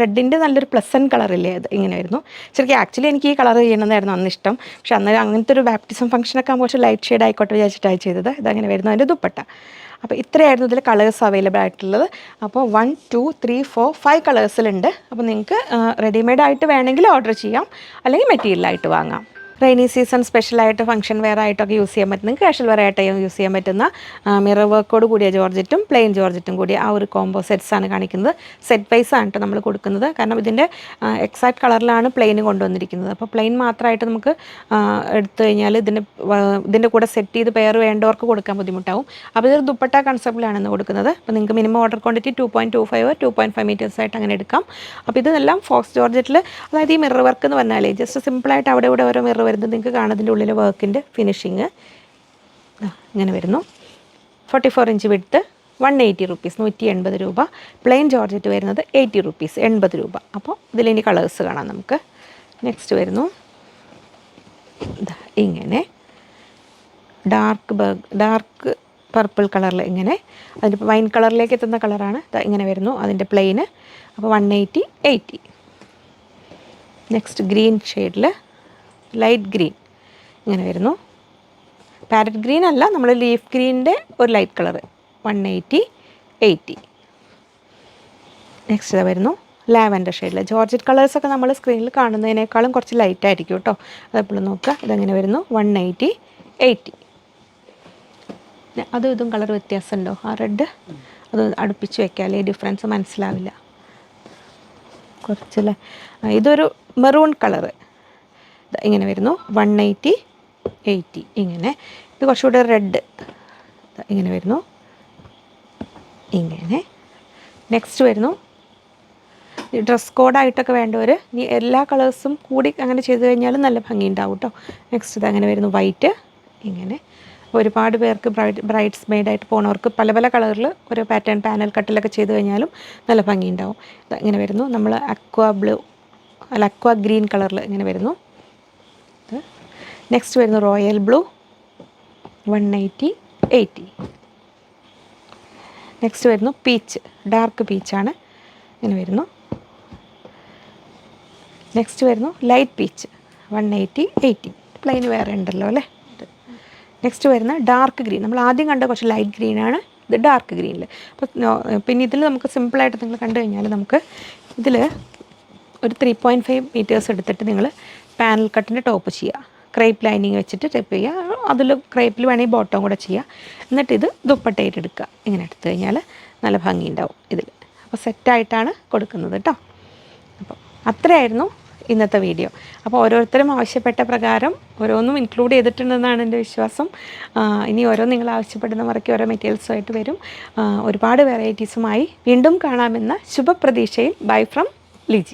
റെഡിന്റെ നല്ലൊരു പ്ലസന്റ് കളറില്ലേ അത് ഇങ്ങനെ വരുന്നു. ശരിക്കും ആക്ച്വലി എനിക്ക് ഈ കളർ ചെയ്യണമെന്നായിരുന്നു അന്ന് ഇഷ്ടം. പക്ഷെ അന്ന് അങ്ങനത്തെ ഒരു ബാപ്റ്റിസം ഫംഗ്ഷനൊക്കെ ആകുമ്പോൾ കുറച്ച് ലൈറ്റ് ഷെയ്ഡ് ആയിക്കോട്ടെ വിചാരിച്ചിട്ടാണ് ചെയ്തത്. ഇതങ്ങനെ വരുന്നു. അതിന്റെ ദുപ്പട്ട. അപ്പോൾ ഇത്രയായിരുന്നു ഇതിൽ കളേഴ്സ് അവൈലബിൾ ആയിട്ടുള്ളത്. അപ്പോൾ one two three four five കളേഴ്സിലുണ്ട് അപ്പോൾ നിങ്ങൾക്ക് റെഡിമെയ്ഡ് ആയിട്ട് വേണമെങ്കിൽ ഓർഡർ ചെയ്യാം. അല്ലെങ്കിൽ മെറ്റീരിയലായിട്ട് വാങ്ങാം. റെയിനി സീസൺ സ്പെഷ്യലായിട്ട് ഫംഗ്ഷൻ വെയർ ആയിട്ടൊക്കെ യൂസ് ചെയ്യാൻ പറ്റുന്ന കാഷ്വൽ വെയർ ആയിട്ട് യൂസ് ചെയ്യാൻ പറ്റുന്ന മിറർ വർക്കോട് കൂടിയ ജോർജറ്റും പ്ലെയിൻ ജോർജറ്റും കൂടിയ ആ ഒരു കോംബോ സെറ്റ്സ് ആണ് കാണിക്കുന്നത്. സെറ്റ് വൈസ് ആണ് നമ്മൾ കൊടുക്കുന്നത്. കാരണം ഇതിന്റെ എക്സാക്ട് കളറിലാണ് പ്ലെയിൻ കൊണ്ടുവന്നിരിക്കുന്നത്. അപ്പോൾ പ്ലെയിൻ മാത്രമായിട്ട് നമുക്ക് എടുത്തു കഴിഞ്ഞാൽ വ- ഇതിന്റെ കൂടെ സെറ്റ് ചെയ്ത് പെയർ വേണ്ടവർക്ക് കൊടുക്കാൻ ബുദ്ധിമുട്ടാവും. അപ്പോൾ ഇതൊരു ദുപ്പട്ട കൺസെപ്റ്റിലാണ് ഇന്ന് കൊടുക്കുന്നത്. അപ്പോൾ നിങ്ങൾക്ക് minimum order quantity two point two five two point five metres ആയിട്ട് അങ്ങനെ എടുക്കാം. അപ്പോൾ ഇതെല്ലാം ഫോക്സ് ജോർജറ്റിൽ അതായത് ഈ മിറർ വർക്ക് എന്ന് പറഞ്ഞാൽ ജസ്റ്റ് സിമ്പിളായിട്ട് അവിടെ ഇവിടെ ഓരോ മിറർ വരുന്നത് നിങ്ങൾക്ക് കാണാം അതിന്റെ ഉള്ളിലെ വർക്കിന്റെ ഫിനിഷിങ് ഇങ്ങനെ വരുന്നു. Forty four inch width one eighty rupees നൂറ്റി എൺപത് രൂപ. പ്ലെയിൻ ജോർജറ്റ് വരുന്നത് എയ്റ്റി റുപ്പീസ് എൺപത് രൂപ. അപ്പോൾ ഇതിലിനി കളേഴ്സ് കാണാം നമുക്ക്. നെക്സ്റ്റ് വരുന്നു. ഇങ്ങനെ. ഡാർക്ക് ഡാർക്ക് പർപ്പിൾ കളറിൽ ഇങ്ങനെ. അതിന്റെ വൈൻ കളറിലേക്ക് എത്തുന്ന കളറാണ് ഇങ്ങനെ വരുന്നു അതിന്റെ പ്ലെയിന് അപ്പോൾ one eighty eighty next green ഷെയ്ഡിൽ ലൈറ്റ് ഗ്രീൻ ഇങ്ങനെ വരുന്നു. പാരറ്റ് ഗ്രീൻ അല്ല നമ്മൾ ലീഫ് ഗ്രീനിന്റെ ഒരു light colour one eighty eighty next വരുന്നു. ലാവൻഡർ ഷെയ്ഡിൽ ജോർജറ്റ് കളേഴ്സൊക്കെ നമ്മൾ സ്ക്രീനിൽ കാണുന്നതിനേക്കാളും കുറച്ച് ലൈറ്റ് ആയിരിക്കും കേട്ടോ അതെപ്പോഴും നോക്കുക. ഇതെങ്ങനെ വരുന്നു. വൺ എയ്റ്റി എയ്റ്റി അതും ഇതും കളർ വ്യത്യാസമുണ്ടോ? ആ റെഡ് അത് അടുപ്പിച്ച് വെക്കാല്ലേ ഡിഫറൻസ് മനസ്സിലാവില്ല. കുറച്ചല്ലേ ഇതൊരു മെറൂൺ കളറ് ഇങ്ങനെ വരുന്നു. വൺ എയ്റ്റി എയ്റ്റി ഇങ്ങനെ. ഇത് കുറച്ചുകൂടെ റെഡ് ഇങ്ങനെ വരുന്നു. ഇങ്ങനെ. നെക്സ്റ്റ് വരുന്നു. ഡ്രസ് കോഡായിട്ടൊക്കെ വേണ്ടവർ ഇനി എല്ലാ കളേഴ്സും കൂടി അങ്ങനെ ചെയ്ത് കഴിഞ്ഞാലും നല്ല ഭംഗി ഉണ്ടാവും കേട്ടോ നെക്സ്റ്റ് ഇത് അങ്ങനെ വരുന്നു വൈറ്റ് ഇങ്ങനെ. ഒരുപാട് പേർക്ക് ബ്രൈഡ് ബ്രൈഡ്സ് മെയ്ഡായിട്ട് പോകുന്നവർക്ക് പല പല കളറിൽ ഓരോ പാറ്റേൺ പാനൽ കട്ടിലൊക്കെ ചെയ്ത് കഴിഞ്ഞാലും നല്ല ഭംഗി ഉണ്ടാവും ഇങ്ങനെ വരുന്നു. നമ്മൾ അക്വാ ബ്ലൂ അല്ല അക്വ ഗ്രീൻ കളറിൽ ഇങ്ങനെ വരുന്നു. നെക്സ്റ്റ് വരുന്നു royal blue one eighty eighty next വരുന്നു പീച്ച് ഡാർക്ക് പീച്ചാണ് ഇങ്ങനെ വരുന്നു. നെക്സ്റ്റ് വരുന്നു light peach one eighty eighty plain വേറെ ഉണ്ടല്ലോ അല്ലേ? നെക്സ്റ്റ് വരുന്ന ഡാർക്ക് ഗ്രീൻ നമ്മൾ ആദ്യം കണ്ട കുറച്ച് ലൈറ്റ് ഗ്രീനാണ് ഇത് ഡാർക്ക് ഗ്രീനിൽ അപ്പോൾ പിന്നെ ഇതിൽ നമുക്ക് സിമ്പിളായിട്ട് നിങ്ങൾ കണ്ടു കഴിഞ്ഞാൽ നമുക്ക് ഇതിൽ ഒരു ത്രീ പോയിന്റ് ഫൈവ് മീറ്റേഴ്സ് എടുത്തിട്ട് നിങ്ങൾ പാനൽ കട്ടിന്റെ ടോപ്പ് ചെയ്യുക ക്രേപ്പ് ലൈനിങ് വെച്ചിട്ട് ടെപ്പ് ചെയ്യുക. അതിൽ ക്രേപ്പിൽ വേണമെങ്കിൽ ബോട്ടം കൂടെ ചെയ്യുക. എന്നിട്ട് ഇത് ദുപ്പട്ടയിട്ട് എടുക്കുക. ഇങ്ങനെ എടുത്തു കഴിഞ്ഞാൽ നല്ല ഭംഗി ഉണ്ടാവും ഇതിൽ. അപ്പോൾ സെറ്റായിട്ടാണ് കൊടുക്കുന്നത് കേട്ടോ. അപ്പോൾ അത്രയായിരുന്നു ഇന്നത്തെ വീഡിയോ അപ്പോൾ ഓരോരുത്തരും ആവശ്യപ്പെട്ട പ്രകാരം ഓരോന്നും ഇൻക്ലൂഡ് ചെയ്തിട്ടുണ്ടെന്നാണ് എന്റെ വിശ്വാസം. ഇനി ഓരോ നിങ്ങൾ ആവശ്യപ്പെടുന്ന മുറയ്ക്ക് ഓരോ മെറ്റീരിയൽസുമായിട്ട് വരും. ഒരുപാട് വെറൈറ്റീസുമായി വീണ്ടും കാണാമെന്ന ശുഭപ്രതീക്ഷയിൽ. Bye from Liji